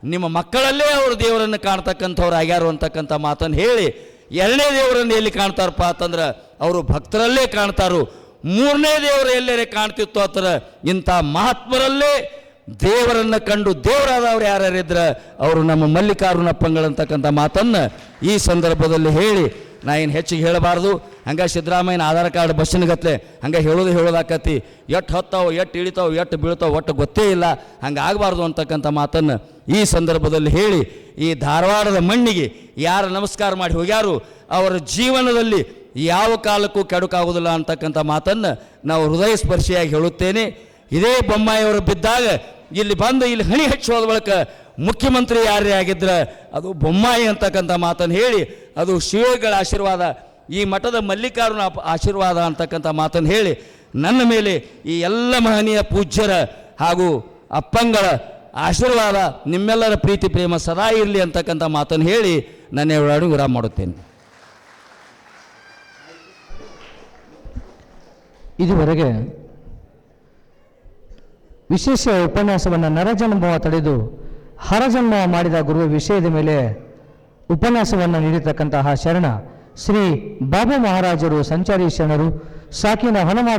ನಿಮ್ಮ ಮಕ್ಕಳಲ್ಲೇ ಅವರು ದೇವರನ್ನು ಕಾಣ್ತಕ್ಕಂಥವ್ರು ಆಗ್ಯಾರು ಅಂತಕ್ಕಂಥ ಮಾತನ್ನು ಹೇಳಿ ಎರಡನೇ ದೇವರನ್ನು ಎಲ್ಲಿ ಕಾಣ್ತಾರಪ್ಪ ಅಂತಂದ್ರೆ ಅವರು ಭಕ್ತರಲ್ಲೇ ಕಾಣ್ತಾರು. ಮೂರನೇ ದೇವರು ಎಲ್ಲರೇ ಕಾಣ್ತಿತ್ತು ಅಂತಾರೆ ಇಂಥ ಮಹಾತ್ಮರಲ್ಲೇ ದೇವರನ್ನು ಕಂಡು ದೇವರಾದವ್ರು ಯಾರ್ಯಾರಿದ್ರೆ? ಅವರು ನಮ್ಮ ಮಲ್ಲಿಕಾರ್ಜುನ ಅಪ್ಪಂಗಳಂತಕ್ಕಂಥ ಮಾತನ್ನು ಈ ಸಂದರ್ಭದಲ್ಲಿ ಹೇಳಿ, ನಾ ಏನು ಹೆಚ್ಚಿಗೆ ಹೇಳಬಾರ್ದು. ಹಂಗೆ ಸಿದ್ದರಾಮಯ್ಯನ ಆಧಾರ್ ಕಾರ್ಡ್ ಬಸ್ಸಿನ ಗತ್ಲೆ, ಹಂಗೆ ಹೇಳೋದು ಹೇಳೋದಾಕತಿ ಎಟ್ಟು ಹತ್ತಾವು ಎಟ್ಟು ಇಳಿತಾವು ಎಟ್ಟು ಬೀಳ್ತಾವೆ ಒಟ್ಟು ಗೊತ್ತೇ ಇಲ್ಲ. ಹಂಗೆ ಆಗಬಾರ್ದು ಅಂತಕ್ಕಂಥ ಮಾತನ್ನು ಈ ಸಂದರ್ಭದಲ್ಲಿ ಹೇಳಿ, ಈ ಧಾರವಾಡದ ಮಣ್ಣಿಗೆ ಯಾರು ನಮಸ್ಕಾರ ಮಾಡಿ ಹೋಗ್ಯಾರು, ಅವರ ಜೀವನದಲ್ಲಿ ಯಾವ ಕಾಲಕ್ಕೂ ಕೆಡುಕಾಗುವುದಿಲ್ಲ ಅಂತಕ್ಕಂಥ ಮಾತನ್ನು ನಾವು ಹೃದಯ ಸ್ಪರ್ಶಿಯಾಗಿ ಹೇಳುತ್ತೇನೆ. ಇದೇ ಬೊಮ್ಮಾಯಿಯವರು ಬಿದ್ದಾಗ ಇಲ್ಲಿ ಬಂದು ಇಲ್ಲಿ ಹಣಿ ಹಚ್ಚೋದ ಬಳಿಕ ಮುಖ್ಯಮಂತ್ರಿ ಯಾರೇ ಆಗಿದ್ರೆ ಅದು ಬೊಮ್ಮಾಯಿ ಅಂತಕ್ಕಂಥ ಮಾತನ್ನು ಹೇಳಿ, ಅದು ಶಿವಗಳ ಆಶೀರ್ವಾದ, ಈ ಮಠದ ಮಲ್ಲಿಕಾರ್ಜುನ ಆಶೀರ್ವಾದ ಅಂತಕ್ಕಂಥ ಮಾತನ್ನು ಹೇಳಿ, ನನ್ನ ಮೇಲೆ ಈ ಎಲ್ಲ ಮಹನೀಯ ಪೂಜ್ಯರ ಹಾಗೂ ಅಪ್ಪಂಗಳ ಆಶೀರ್ವಾದ, ನಿಮ್ಮೆಲ್ಲರ ಪ್ರೀತಿ, ಪ್ರೇಮ ಸದಾ ಇರಲಿ ಅಂತಕ್ಕಂಥ ಮಾತನ್ನು ಹೇಳಿ ನನ್ನ ಎರಡು ವಿರಾಮ ಮಾಡುತ್ತೇನೆ. ಇದುವರೆಗೆ ವಿಶೇಷ ಉಪನ್ಯಾಸವನ್ನು ನರಜನ್ಮವ ತಡೆದು ಹರಜನ್ಮ ಮಾಡಿದ ಗುರುವ ವಿಷಯದ ಮೇಲೆ ಉಪನ್ಯಾಸವನ್ನು ನೀಡಿರ್ತಕ್ಕಂತಹ ಶರಣ ಶ್ರೀ ಬಾಬು ಮಹಾರಾಜರು ಸಂಚಾರಿ ಶರಣರು ಸಾಕಿನ ಹೊನಮಾಡ